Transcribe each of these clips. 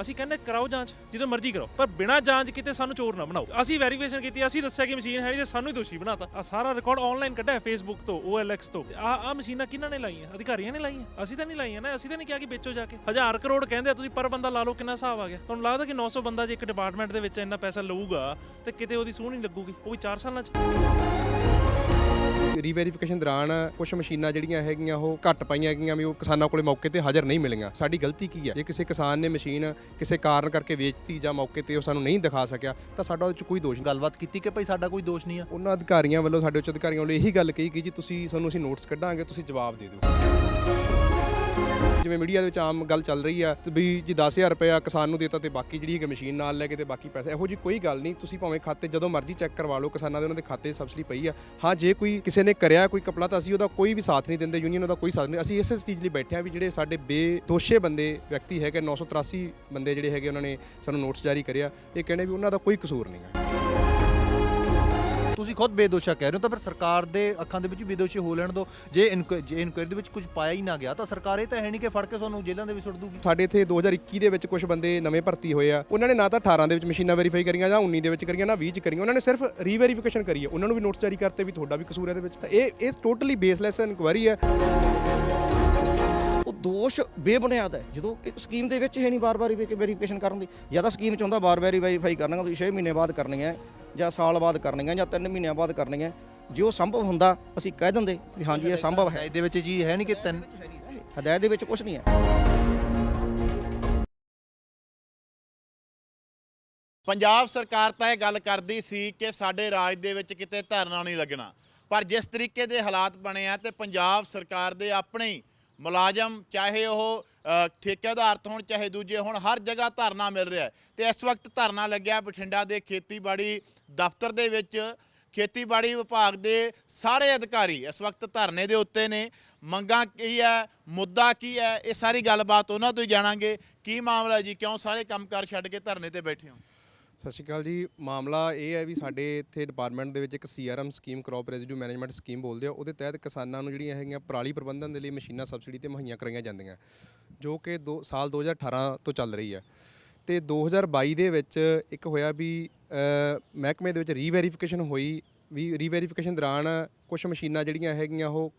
ਅਸੀਂ ਕਹਿੰਦੇ ਕਰਾਓ ਜਾਂਚ, ਜਦੋਂ ਮਰਜ਼ੀ ਕਰਾਓ ਪਰ ਬਿਨਾਂ ਜਾਂਚ ਕਿਤੇ ਸਾਨੂੰ ਚੋਰ ਨਾ ਬਣਾਓ। ਅਸੀਂ ਵੈਰੀਫਿਕੇਸ਼ਨ ਕੀਤੀ, ਅਸੀਂ ਦੱਸਿਆ ਕਿ ਮਸ਼ੀਨ ਹੈ ਨਹੀਂ ਤੇ ਸਾਨੂੰ ਹੀ ਦੋਸ਼ੀ ਬਣਾਤਾ। ਆ ਸਾਰਾ ਰਿਕਾਰਡ ਆਨਲਾਈਨ ਕੱਢਿਆ ਫੇਸਬੁੱਕ ਤੋਂ, OLX ਤੋਂ। ਆ ਆ ਮਸ਼ੀਨਾਂ ਕਿਹਨਾਂ ਨੇ ਲਾਈਆਂ? ਅਧਿਕਾਰੀਆਂ ਨੇ ਲਾਈਆਂ? ਅਸੀਂ ਤਾਂ ਨਹੀਂ ਲਾਈਆਂ ਨਾ, ਅਸੀਂ ਤਾਂ ਨਹੀਂ ਕਿਹਾ ਕਿ ਵੇਚੋ ਜਾ ਕੇ। ਹਜ਼ਾਰ ਕਰੋੜ ਕਹਿੰਦੇ ਆ, ਤੁਸੀਂ ਪਰ ਬੰਦਾ ਲਾ ਲਓ, ਕਿੰਨਾ ਹਿਸਾਬ ਆ ਗਿਆ? ਤੁਹਾਨੂੰ ਲੱਗਦਾ ਕਿ 900 ਬੰਦਾ ਜੇ ਇੱਕ ਡਿਪਾਰਟਮੈਂਟ ਦੇ ਵਿੱਚ ਇੰਨਾ ਪੈਸਾ ਲਊਗਾ, ਤੇ ਕਿਤੇ ਉਹਦੀ ਸੂਹ ਨਹੀਂ ਲੱਗੂਗੀ? ਉਹ ਵੀ 4 ਸਾਲਾਂ 'ਚ। ਰੀਵੈਰੀਫਿਕੇਸ਼ਨ ਦੌਰਾਨ ਕੁਝ ਮਸ਼ੀਨਾਂ ਜਿਹੜੀਆਂ ਹੈਗੀਆਂ ਉਹ ਘੱਟ ਪਾਈਆਂ ਹੈਗੀਆਂ ਵੀ ਉਹ ਕਿਸਾਨਾਂ ਕੋਲੇ ਮੌਕੇ ਤੇ ਹਾਜ਼ਰ ਨਹੀਂ ਮਿਲੀਆਂ। ਸਾਡੀ ਗਲਤੀ ਕੀ ਹੈ? ਜੇ ਕਿਸੇ ਕਿਸਾਨ ਨੇ ਮਸ਼ੀਨ ਕਿਸੇ ਕਾਰਨ ਕਰਕੇ ਵੇਚਤੀ ਜਾਂ ਮੌਕੇ ਤੇ ਉਹ ਸਾਨੂੰ ਨਹੀਂ ਦਿਖਾ ਸਕਿਆ ਤਾਂ ਸਾਡਾ ਉਹਦੇ 'ਚ ਕੋਈ ਦੋਸ਼ ਨਹੀਂ। ਗੱਲਬਾਤ ਕੀਤੀ ਕਿ ਭਾਈ ਸਾਡਾ ਕੋਈ ਦੋਸ਼ ਨਹੀਂ ਆ? ਉਹਨਾਂ ਅਧਿਕਾਰੀਆਂ ਵੱਲੋਂ ਸਾਡੇ ਉੱਚ ਅਧਿਕਾਰੀਆਂ ਵੱਲੋਂ ਇਹੀ ਗੱਲ ਕਹੀ ਕਿ ਜੀ ਤੁਸੀਂ ਤੁਹਾਨੂੰ ਅਸੀਂ ਨੋਟਿਸ ਕੱਢਾਂਗੇ ਤੁਸੀਂ ਜਵਾਬ ਦੇ ਦਿਓ। ਜਿਵੇਂ ਮੀਡੀਆ ਦੇ ਵਿੱਚ ਆਮ ਗੱਲ ਚੱਲ ਰਹੀ ਆ, ਤੇ ਵੀ ਜੀ 10000 ਰੁਪਇਆ ਕਿਸਾਨ ਨੂੰ ਦਿੱਤਾ ਤੇ ਬਾਕੀ ਜਿਹੜੀ ਹੈਗੀ ਮਸ਼ੀਨ ਨਾਲ ਲੈ ਕੇ ਤੇ ਬਾਕੀ ਪੈਸੇ, ਇਹੋ ਜੀ ਕੋਈ ਗੱਲ ਨਹੀਂ, ਤੁਸੀਂ ਭਾਵੇਂ ਖਾਤੇ ਜਦੋਂ ਮਰਜ਼ੀ ਚੈੱਕ ਕਰਵਾ ਲਓ, ਕਿਸਾਨਾਂ ਦੇ ਉਹਨਾਂ ਦੇ ਖਾਤੇ ਸਬਸਿਡੀ ਪਈ ਆ। ਹਾਂ, ਜੇ ਕੋਈ ਕਿਸੇ ਨੇ ਕਰਿਆ ਕੋਈ ਕਪੜਾ ਤਾਂ ਅਸੀਂ ਉਹਦਾ ਕੋਈ ਵੀ ਸਾਥ ਨਹੀਂ ਦਿੰਦੇ ਯੂਨੀਅਨ ਉਹਦਾ ਕੋਈ ਸਾਥ ਨਹੀਂ, ਅਸੀਂ ਇਸੇ ਚੀਜ਼ ਲਈ ਬੈਠੇ ਆ ਵੀ ਜਿਹੜੇ ਸਾਡੇ ਬੇਦੋਸ਼ੇ ਬੰਦੇ, ਵਿਅਕਤੀ ਹੈਗੇ 983 ਬੰਦੇ ਜਿਹੜੇ ਹੈਗੇ, ਉਹਨਾਂ ਨੇ ਸਾਨੂੰ ਨੋਟਿਸ ਜਾਰੀ ਕਰਿਆ, ਇਹ ਕਹਿੰਦੇ ਵੀ ਉਹਨਾਂ ਦਾ ਕੋਈ ਕਸੂਰ ਨਹੀਂ ਹੈ ਤੁਸੀਂ ਖੁਦ ਬੇਦੋਸ਼ਾ ਕਹਿ ਰਹੇ ਹੋ, ਤਾਂ ਫਿਰ ਸਰਕਾਰ ਦੇ ਅੱਖਾਂ ਦੇ ਵਿੱਚ ਵੀ ਬੇਦੋਸ਼ੀ ਹੋ ਲੈਣ ਦੋ। ਜੇ ਇਨਕੁ- ਜੇ ਇਨਕੁਆਇਰੀ ਦੇ ਵਿੱਚ ਕੁਝ ਪਾਇਆ ਹੀ ਨਾ ਗਿਆ, ਤਾਂ ਸਰਕਾਰ ਇਹ ਤਾਂ ਹੈ ਨਹੀਂ ਕਿ ਫੜ ਕੇ ਤੁਹਾਨੂੰ ਜੇਲ੍ਹਾਂ ਦੇ ਵਿੱਚ ਸੁੱਟ ਦੂਗੀ। ਸਾਡੇ ਇੱਥੇ 2021 ਦੇ ਵਿੱਚ ਕੁਝ ਬੰਦੇ ਨਵੇਂ ਭਰਤੀ ਹੋਏ ਆ। ਉਹਨਾਂ ਨੇ ਨਾ ਤਾਂ 18 ਦੇ ਵਿੱਚ ਮਸ਼ੀਨਾਂ ਵੈਰੀਫਾਈ ਕਰੀਆਂ ਜਾਂ 19 ਦੇ ਵਿੱਚ ਕਰੀਆਂ, ਨਾ 20 ਚ ਕਰੀਆਂ। ਉਹਨਾਂ ਨੇ ਸਿਰਫ ਰੀਵੈਰੀਫਿਕੇਸ਼ਨ ਕਰੀ ਹੈ ਉਹਨਾਂ ਨੂੰ ਵੀ ਨੋਟਿਸ ਜਾਰੀ ਕਰਤੇ ਵੀ ਤੁਹਾਡਾ ਵੀ ਕਸੂਰ ਹੈ ਇਹਦੇ ਵਿੱਚ। ਤਾਂ ਇਹ ਇਹ ਟੋਟਲੀ ਬੇਸਲੈਸ ਇਨਕੁਆਇਰੀ ਹੈ ਦੋਸ਼ ਬੇਬੁਨਿਆਦ ਹੈ। ਜਦੋਂ ਕਿ ਸਕੀਮ ਦੇ ਵਿੱਚ ਹੈ ਨਹੀਂ ਬਾਰ-ਬਾਰ ਵੈਰੀਫਿਕੇਸ਼ਨ ਕਰਨ ਦੀ ਜਾਂ ਤਾਂ ਸਕੀਮ ਚ ਹੁੰਦਾ ਬਾਰ-ਬਾਰ ਵੈਰੀਫਾਈ ਕਰਨਾ ਤੁਸੀਂ 6 ਮਹੀਨੇ ਬਾਅਦ ਕਰਨੀ ਹੈ ਜਾਂ ਸਾਲ ਬਾਅਦ ਕਰਨੀ ਹੈ ਜਾਂ 3 ਮਹੀਨਿਆਂ ਬਾਅਦ ਕਰਨੀ ਹੈ। ਜੇ ਉਹ ਸੰਭਵ ਹੁੰਦਾ ਅਸੀਂ ਕਹਿ ਦਿੰਦੇ ਵੀ ਹਾਂਜੀ ਇਹ ਸੰਭਵ ਹੈ। ਇਹਦੇ ਵਿੱਚ ਜੀ ਹੈ ਨਹੀਂ ਕਿ ਤਿੰਨ ਹਦਾਇਤ ਦੇ ਵਿੱਚ ਕੁਝ ਨਹੀਂ ਹੈ। ਪੰਜਾਬ ਸਰਕਾਰ ਤਾਂ ਇਹ ਗੱਲ ਕਰਦੀ ਸੀ ਕਿ ਸਾਡੇ ਰਾਜ ਦੇ ਵਿੱਚ ਕਿਤੇ ਧਰਨਾ ਨਹੀਂ ਲੱਗਣਾ। ਪਰ ਜਿਸ ਤਰੀਕੇ ਦੇ ਹਾਲਾਤ ਬਣੇ ਆ ਤੇ ਪੰਜਾਬ ਸਰਕਾਰ ਦੇ ਆਪਣੇ ਹੀ ਮੁਲਾਜ਼ਮ ਚਾਹੇ ਉਹ ਅ, ਠੇਕੇਦਾਰ ਤੋਂ ਹੋਣ ਚਾਹੇ ਦੂਜੇ ਹੋਣ ਹਰ ਜਗ੍ਹਾ ਧਰਨਾ ਮਿਲ ਰਿਹਾ ਹੈ। ਤੇ ਇਸ ਵਕਤ ਧਰਨਾ ਲੱਗਿਆ ਬਠਿੰਡਾ ਦੇ ਖੇਤੀਬਾੜੀ ਦਫ਼ਤਰ ਦੇ ਵਿੱਚ। ਖੇਤੀਬਾੜੀ ਵਿਭਾਗ ਦੇ ਸਾਰੇ ਅਧਿਕਾਰੀ ਇਸ ਵਕਤ ਧਰਨੇ ਦੇ ਉੱਤੇ ਨੇ। ਮੰਗਾਂ ਕੀ ਹੈ ਮੁੱਦਾ ਕੀ ਹੈ ਇਹ ਸਾਰੀ ਗੱਲਬਾਤ ਉਹਨਾਂ ਤੋਂ ਹੀ ਜਾਣਾਂਗੇ। ਕੀ ਮਾਮਲਾ ਜੀ? ਕਿਉਂ ਸਾਰੇ ਕੰਮ ਕੰਮਕਾਰ ਛੱਡ ਕੇ ਧਰਨੇ ਤੇ ਬੈਠੇ ਹੋ? ਸਤਿ ਸ਼੍ਰੀ ਅਕਾਲ ਜੀ। ਮਾਮਲਾ ਇਹ ਹੈ ਵੀ ਸਾਡੇ ਇੱਥੇ ਡਿਪਾਰਟਮੈਂਟ ਦੇ ਵਿੱਚ ਇੱਕ CRM scheme crop residue management scheme ਬੋਲਦੇ ਆ। ਉਹਦੇ ਤਹਿਤ ਕਿਸਾਨਾਂ ਨੂੰ ਜਿਹੜੀਆਂ ਹੈਗੀਆਂ ਪਰਾਲੀ ਪ੍ਰਬੰਧਨ ਦੇ ਲਈ ਮਸ਼ੀਨਾਂ ਸਬਸਿਡੀ ਤੇ ਮੁਹੱਈਆ ਕਰਾਈਆਂ ਜਾਂਦੀਆਂ, ਜੋ ਕਿ ਦੋ ਸਾਲ 2018 ਤੋਂ ਚੱਲ ਰਹੀ ਹੈ। ਤੇ 2022 ਦੇ ਵਿੱਚ ਇੱਕ ਹੋਇਆ ਵੀ ਮਹਿਕਮੇ ਦੇ ਵਿੱਚ ਰੀਵੈਰੀਫਿਕੇਸ਼ਨ ਹੋਈ ਵੀ ਰੀਵੈਰੀਫਿਕੇਸ਼ਨ ਦੌਰਾਨ ਕੁਝ ਮਸ਼ੀਨਾਂ ਜਿਹੜੀਆਂ ਹੈਗੀਆਂ ਉਹ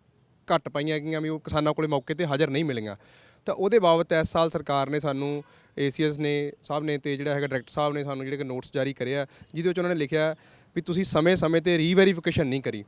ਘੱਟ ਪਾਈਆਂ ਹੈਗੀਆਂ ਵੀ ਉਹ ਕਿਸਾਨਾਂ ਕੋਲੇ ਮੌਕੇ ਤੇ ਹਾਜ਼ਰ ਨਹੀਂ ਮਿਲੀਆਂ। ਤਾਂ ਉਹਦੇ ਬਾਬਤ ਇਸ ਸਾਲ ਸਰਕਾਰ ਨੇ ਸਾਨੂੰ ਏਸੀਐਸ ਨੇ, ਸਾਹਿਬ ਨੇ ਤੇ ਜਿਹੜਾ ਹੈਗਾ ਡਾਇਰੈਕਟਰ ਸਾਹਿਬ ਨੇ ਸਾਨੂੰ ਜਿਹੜੇ ਕਿ ਨੋਟਸ ਜਾਰੀ ਕਰਿਆ, ਜਿਹਦੇ ਵਿੱਚ ਉਹਨਾਂ ਨੇ ਲਿਖਿਆ ਵੀ ਤੁਸੀਂ ਸਮੇਂ-ਸਮੇਂ ਤੇ ਰੀਵੈਰੀਫਿਕੇਸ਼ਨ ਨਹੀਂ ਕਰੀ।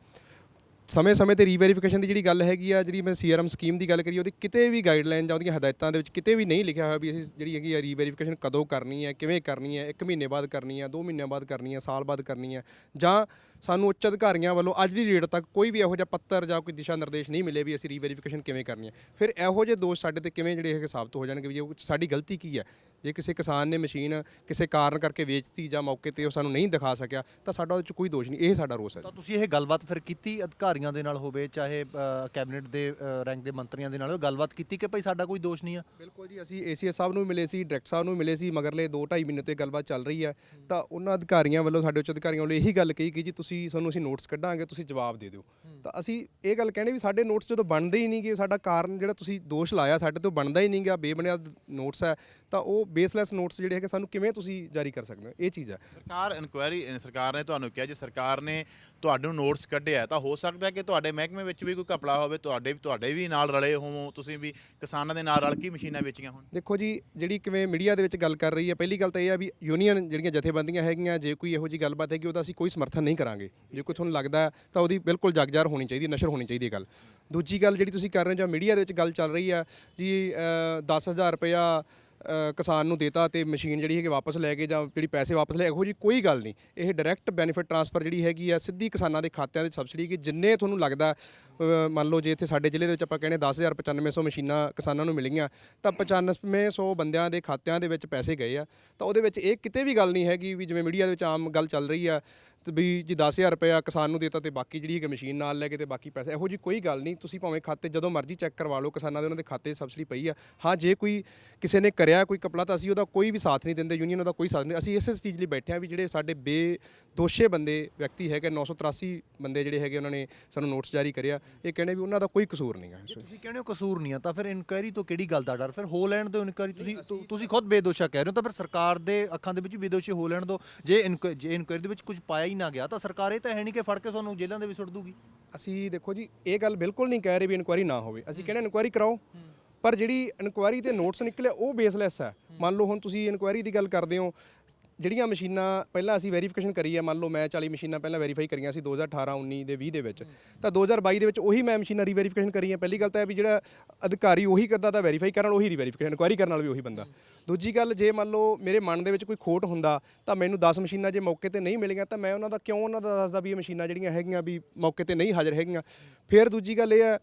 ਸਮੇਂ-ਸਮੇਂ ਤੇ ਰੀਵੈਰੀਫਿਕੇਸ਼ਨ ਦੀ ਜਿਹੜੀ ਗੱਲ ਹੈਗੀ ਆ, ਜਿਹੜੀ ਮੈਂ ਸੀਆਰਐਮ ਸਕੀਮ ਦੀ ਗੱਲ ਕਰੀ, ਉਹਦੀ ਕਿਤੇ ਵੀ ਗਾਈਡਲਾਈਨ ਜਾਂ ਉਹਦੀਆਂ ਹਦਾਇਤਾਂ ਦੇ ਵਿੱਚ ਕਿਤੇ ਵੀ ਨਹੀਂ ਲਿਖਿਆ ਹੋਇਆ ਵੀ ਅਸੀਂ ਜਿਹੜੀ ਹੈਗੀ ਆ ਰੀਵੈਰੀਫਿਕੇਸ਼ਨ ਕਦੋਂ ਕਰਨੀ ਹੈ, ਕਿਵੇਂ ਕਰਨੀ ਹੈ 1 ਮਹੀਨੇ ਬਾਅਦ ਕਰਨੀ ਹੈ 2 ਮਹੀਨਿਆਂ ਬਾਅਦ ਕਰਨੀ ਹੈ, ਸਾਲ ਬਾਅਦ ਕਰਨੀ ਹੈ, ਜਾਂ ਸਾਨੂੰ ਉੱਚ ਅਧਿਕਾਰੀਆਂ ਵੱਲੋਂ ਅੱਜ ਦੀ ਡੇਟ ਤੱਕ ਕੋਈ ਵੀ ਇਹੋ ਜਿਹਾ ਪੱਤਰ ਜਾਂ ਕੋਈ ਦਿਸ਼ਾ ਨਿਰਦੇਸ਼ ਨਹੀਂ ਮਿਲੇ ਵੀ ਅਸੀਂ ਰੀਵੈਰੀਫਿਕੇਸ਼ਨ ਕਿਵੇਂ ਕਰਨੀ ਹੈ। ਫਿਰ ਇਹੋ ਜਿਹੇ ਦੋਸ਼ ਸਾਡੇ ਤੇ ਕਿਵੇਂ ਜਿਹੜੇ ਹੈਗੇ ਸਾਬਤ ਹੋ ਜਾਣਗੇ ਵੀ ਉਹ ਸਾਡੀ ਗਲਤੀ ਕੀ ਹੈ? ਜੇ ਕਿਸੇ ਕਿਸਾਨ ਨੇ ਮਸ਼ੀਨ ਕਿਸੇ ਕਾਰਨ ਕਰਕੇ ਵੇਚਤੀ ਜਾਂ ਮੌਕੇ ਤੇ ਉਹ ਸਾਨੂੰ ਨਹੀਂ ਦਿਖਾ ਸਕਿਆ ਤਾਂ ਸਾਡਾ ਉਹਦੇ 'ਚ ਕੋਈ ਦੋਸ਼ ਨਹੀਂ ਇਹ ਸਾਡਾ ਰੋਸ ਹੈ ਤਾਂ ਤੁਸੀਂ ਇਹ ਗੱਲਬਾਤ ਫਿਰ ਕੀਤੀ ਅਧਿਕਾਰੀਆਂ ਦੇ ਨਾਲ ਹੋਵੇ ਚਾਹੇ ਕੈਬਨਿਟ ਦੇ ਰੈਂਕ ਦੇ ਮੰਤਰੀਆਂ ਦੇ ਨਾਲ ਗੱਲਬਾਤ ਕੀਤੀ ਕਿ ਭਾਈ ਸਾਡਾ ਕੋਈ ਦੋਸ਼ ਨਹੀਂ ਆ? ਬਿਲਕੁਲ ਜੀ ਅਸੀਂ ਏਸੀਐਸ ਸਾਹਿਬ ਨੂੰ ਮਿਲੇ ਸੀ ਡਾਇਰੈਕਟਰ ਸਾਹਿਬ ਨੂੰ ਮਿਲੇ ਸੀ ਮਗਰਲੇ 2.5 ਮਹੀਨੇ ਤੋਂ ਇਹ ਗੱਲਬਾਤ ਚੱਲ ਰਹੀ ਹੈ। ਤਾਂ ਉਹਨਾਂ ਅਧਿਕਾਰੀਆਂ ਵੱਲੋਂ ਸਾਡੇ ਉੱਚ ਅਧਿਕਾਰੀਆਂ ਵੱਲੋਂ ਇਹੀ ਗੱਲ ਕਹੀ ਕਿ ਜੀ ਤੁਸੀਂ ਤੁਹਾਨੂੰ ਅਸੀਂ ਨੋਟਿਸ ਕੱਢਾਂਗੇ ਤੁਸੀਂ ਜਵਾਬ ਦੇ ਦਿਓ। ਤਾਂ ਅਸੀਂ ਇਹ ਗੱਲ ਕਹਿੰਦੇ ਵੀ ਸਾਡੇ ਨੋਟਿਸ ਜਦੋਂ ਬਣਦੇ ਹੀ ਨਹੀਂ ਕਿ ਸਾਡਾ ਕਾਰਨ ਜਿਹੜਾ ਤੁਸੀਂ ਦੋਸ਼ ਲਾਇਆ ਸਾਡੇ ਤੋਂ ਬਣਦਾ ਹੀ ਨਹੀਂ ਗਿਆ ਬੇਬੁਨਿਆਦ ਨੋਟਿਸ ਹੈ ਤਾਂ ਉਹ ਬੇਸਲੈਸ ਨੋਟਿਸ ਜਿਹੜੇ ਹੈਗੇ ਸਾਨੂੰ ਕਿਵੇਂ ਤੁਸੀਂ ਜਾਰੀ ਕਰ ਸਕਦੇ ਹੋ? ਇਹ ਚੀਜ਼ ਹੈ। ਸਰਕਾਰ ਇਨਕੁਆਇਰੀ ਸਰਕਾਰ ਨੇ ਤੁਹਾਨੂੰ ਕਿਹਾ ਜੇ ਸਰਕਾਰ ਨੇ ਤੁਹਾਨੂੰ ਨੋਟਿਸ ਕੱਢਿਆ ਤਾਂ ਹੋ ਸਕਦਾ ਕਿ ਤੁਹਾਡੇ ਮਹਿਕਮੇ ਵਿੱਚ ਵੀ ਕੋਈ ਘਪਲਾ ਹੋਵੇ ਤੁਹਾਡੇ ਤੁਹਾਡੇ ਵੀ ਨਾਲ ਰਲੇ ਹੋਵੋ ਤੁਸੀਂ ਵੀ ਕਿਸਾਨਾਂ ਦੇ ਨਾਲ ਰਲ ਕੇ ਮਸ਼ੀਨਾਂ ਵੇਚੀਆਂ ਹੋਣ। ਦੇਖੋ ਜੀ ਜਿਹੜੀ ਕਿਵੇਂ ਮੀਡੀਆ ਦੇ ਵਿੱਚ ਗੱਲ ਕਰ ਰਹੀ ਹੈ ਪਹਿਲੀ ਗੱਲ ਤਾਂ ਇਹ ਹੈ ਵੀ ਯੂਨੀਅਨ ਜਿਹੜੀਆਂ ਜਥੇਬੰਦੀਆਂ ਹੈਗੀਆਂ ਜੇ ਕੋਈ ਇਹੋ ਜੀ ਗੱਲਬਾਤ ਹੈਗੀ ਉਹਦਾ ਅਸੀਂ ਕੋਈ ਸਮਰਥਨ ਨਹੀਂ ਕਰਾਂਗੇ। ਜੇ ਕੋਈ ਤੁਹਾਨੂੰ ਲੱਗਦਾ ਤਾਂ ਉਹਦੀ ਬਿਲਕੁਲ ਜਗਜਾਰ ਹੋਣੀ ਚਾਹੀਦੀ ਨਸ਼ਰ ਹੋਣੀ ਚਾਹੀਦੀ ਹੈ ਗੱਲ। ਦੂਜੀ ਗੱਲ ਜਿਹੜੀ ਤੁਸੀਂ ਕਰ ਰਹੇ ਹੋ ਜਾਂ ਮੀਡੀਆ ਦੇ ਵਿੱਚ ਗੱਲ ਚੱਲ ਰਹੀ ਹੈ ਜੀ ਅ, 10000 ਰੁਪਇਆ ਕਿਸਾਨ ਨੂੰ ਦੇਤਾ ਤੇ ਮਸ਼ੀਨ ਜਿਹੜੀ ਹੈਗੀ ਵਾਪਸ ਲੈ ਕੇ ਜਾਂ ਜਿਹੜੀ ਪੈਸੇ ਵਾਪਸ ਲੈ ਇਹੋ ਜੀ ਕੋਈ ਗੱਲ ਨਹੀਂ। ਇਹ ਡਾਇਰੈਕਟ ਬੈਨੀਫਿਟ ਟ੍ਰਾਂਸਫਰ ਜਿਹੜੀ ਹੈਗੀ ਆ, ਸਿੱਧੀ ਕਿਸਾਨਾਂ ਦੇ ਖਾਤਿਆਂ ਦੇ ਸਬਸਿਡੀ ਕਿ ਜਿੰਨੇ ਤੁਹਾਨੂੰ ਲੱਗਦਾ ਮੰਨ ਲਓ ਜੇ ਇੱਥੇ ਸਾਡੇ ਜ਼ਿਲ੍ਹੇ ਦੇ ਵਿੱਚ ਆਪਾਂ ਕਹਿੰਦੇ 10000 9500 ਮਸ਼ੀਨਾਂ ਕਿਸਾਨਾਂ ਨੂੰ ਮਿਲੀਆਂ, ਤਾਂ 9500 ਬੰਦਿਆਂ ਦੇ ਖਾਤਿਆਂ ਦੇ ਵਿੱਚ ਪੈਸੇ ਗਏ ਆ। ਤਾਂ ਉਹਦੇ ਵਿੱਚ ਇਹ ਕਿਤੇ ਵੀ ਗੱਲ ਨਹੀਂ ਹੈਗੀ ਵੀ ਜਿਵੇਂ ਮੀਡੀਆ ਦੇ ਵਿੱਚ ਆਮ ਗੱਲ ਚੱਲ ਰਹੀ ਆ ਤੇ ਵੀ ਜੀ 10000 ਰੁਪਇਆ ਕਿਸਾਨ ਨੂੰ ਦੇਤਾ ਤੇ ਬਾਕੀ ਜਿਹੜੀ ਹੈਗੀ ਮਸ਼ੀਨ ਨਾਲ ਲੈ ਕੇ ਤੇ ਬਾਕੀ ਪੈਸੇ ਇਹੋ ਜੀ ਕੋਈ ਗੱਲ ਨਹੀਂ ਤੁਸੀਂ ਭਾਵੇਂ ਖਾਤੇ ਜਦੋਂ ਮਰਜ਼ੀ ਚੈੱਕ ਕਰਵਾ ਲਓ ਕਿਸਾਨਾਂ ਦੇ ਉਹਨਾਂ ਦੇ ਖਾਤੇ ਸਬਸਿਡੀ ਪਈ ਆ। ਹਾਂ ਜੇ ਕੋਈ ਕਿਸੇ ਨੇ ਕਰਿਆ ਕੋਈ ਕਪਲਾ ਤਾਂ ਅਸੀਂ ਉਹਦਾ ਕੋਈ ਵੀ ਸਾਥ ਨਹੀਂ ਦਿੰਦੇ ਯੂਨੀਅਨ ਉਹਦਾ ਕੋਈ ਸਾਥ ਨਹੀਂ ਅਸੀਂ ਇਸੇ ਚੀਜ਼ ਲਈ ਬੈਠੇ ਆ ਵੀ ਜਿਹੜੇ ਸਾਡੇ ਬੇਦੋਸ਼ੇ ਬੰਦੇ ਵਿਅਕਤੀ ਹੈਗੇ 983 ਬੰਦੇ ਜਿਹੜੇ ਹੈਗੇ ਉਹਨਾਂ ਨੇ ਸਾਨੂੰ ਨੋਟਿਸ ਜਾਰੀ ਕਰਿਆ। ਇਹ ਕਹਿੰਦੇ ਵੀ ਉਹਨਾਂ ਦਾ ਕੋਈ ਕਸੂਰ ਨਹੀਂ ਹੈ। ਤੁਸੀਂ ਕਹਿੰਦੇ ਹੋ ਕਸੂਰ ਨਹੀਂ ਆ ਤਾਂ ਫਿਰ ਇਨਕੁਆਇਰੀ ਤੋਂ ਕਿਹੜੀ ਗੱਲ ਦਾ ਡਰ? ਫਿਰ ਹੋ ਲੈਣ ਦਿਓ ਇਨਕੁਆਇਰੀ ਤੁਸੀਂ ਤੁ- ਤੁਸੀਂ ਖੁਦ ਬੇਦੋਸ਼ਾ ਕਹਿ ਰਹੇ ਹੋ ਤਾਂ ਫਿਰ ਸਰਕਾਰ ਦੇ ਅੱਖਾਂ ਦੇ ਵਿੱਚ ਵੀ ਬੇਦੋਸ਼ੀ ਹੋ ਲੈਣ ਦਿਓ। ਜੇ ਜੇ ਇਨਕੁਆਇਰੀ ਦੇ ਵਿੱਚ ਕੁਝ ਪਾਇਆ ਹੀ ਨਾ ਗਿਆ, ਤਾਂ ਸਰਕਾਰ ਇਹ ਤਾਂ ਹੈ ਨਹੀਂ ਕਿ ਫੜ ਕੇ ਤੁਹਾਨੂੰ ਜੇਲ੍ਹਾਂ ਦੇ ਵਿੱਚ ਸੁੱਟ ਦੂਗੀ। ਅਸੀਂ ਦੇਖੋ ਜੀ, ਇਹ ਗੱਲ ਬਿਲਕੁਲ ਨਹੀਂ ਕਹਿ ਰਹੇ ਵੀ ਇਨਕੁਆਇਰੀ ਨਾ ਹੋਵੇ। ਅਸੀਂ ਕਹਿੰਦੇ ਇਨਕੁਆਇਰੀ ਕਰਾਓ, ਪਰ ਜਿਹੜੀ ਇਨਕੁਆਇਰੀ ਤੇ ਨੋਟਸ ਨਿਕਲਿਆ, ਉਹ ਬੇਸਲੈਸ ਹੈ। ਮੰਨ ਲਓ ਹੁਣ ਤੁਸੀਂ ਇਨਕੁਆਇਰੀ ਦੀ ਗੱਲ ਕਰਦੇ ਹੋ ਜਿਹੜੀਆਂ ਮਸ਼ੀਨਾਂ ਪਹਿਲਾਂ ਅਸੀਂ ਵੈਰੀਫਿਕੇਸ਼ਨ ਕਰੀ ਹੈ ਮੰਨ ਲਓ ਮੈਂ 40 ਮਸ਼ੀਨਾਂ ਪਹਿਲਾਂ ਵੈਰੀਫਾਈ ਕਰੀਆਂ ਸੀ 2018 19 ਦੇ 20 ਦੇ ਵਿੱਚ, ਤਾਂ 2022 ਦੇ ਵਿੱਚ ਉਹੀ ਮੈਂ ਮਸ਼ੀਨਾਂ ਰੀਵੈਰੀਫਿਕੇਸ਼ਨ ਕਰੀਆਂ। ਪਹਿਲੀ ਗੱਲ ਤਾਂ ਇਹ ਵੀ ਜਿਹੜਾ ਅਧਿਕਾਰੀ ਉਹੀ ਕਰਦਾ ਤਾਂ ਵੈਰੀਫਾਈ ਕਰਨ ਵਾਲਾ ਉਹੀ ਰੀਵੈਰੀਫਿਕੇਸ਼ਨ ਇਨਕੁਆਇਰੀ ਕਰਨ ਵਾਲਾ ਵੀ ਉਹੀ ਬੰਦਾ। ਦੂਜੀ ਗੱਲ, ਜੇ ਮੰਨ ਲਓ ਮੇਰੇ ਮਨ ਦੇ ਵਿੱਚ ਕੋਈ ਖੋਟ ਹੁੰਦਾ, ਤਾਂ ਮੈਨੂੰ 10 ਮਸ਼ੀਨਾਂ ਜੇ ਮੌਕੇ ਤੇ ਨਹੀਂ ਮਿਲੀਆਂ, ਤਾਂ ਮੈਂ ਉਹਨਾਂ ਦਾ ਕਿਉਂ ਉਹਨਾਂ ਦਾ ਦੱਸਦਾ ਵੀ ਇਹ ਮਸ਼ੀਨਾਂ ਜਿਹੜੀਆਂ ਹੈਗੀਆਂ ਵੀ ਮੌਕੇ ਤੇ ਨਹੀਂ ਹਾਜ਼ਰ ਹੈਗੀਆਂ। ਫਿਰ ਦੂਜੀ ਗੱਲ ਇਹ ਹੈ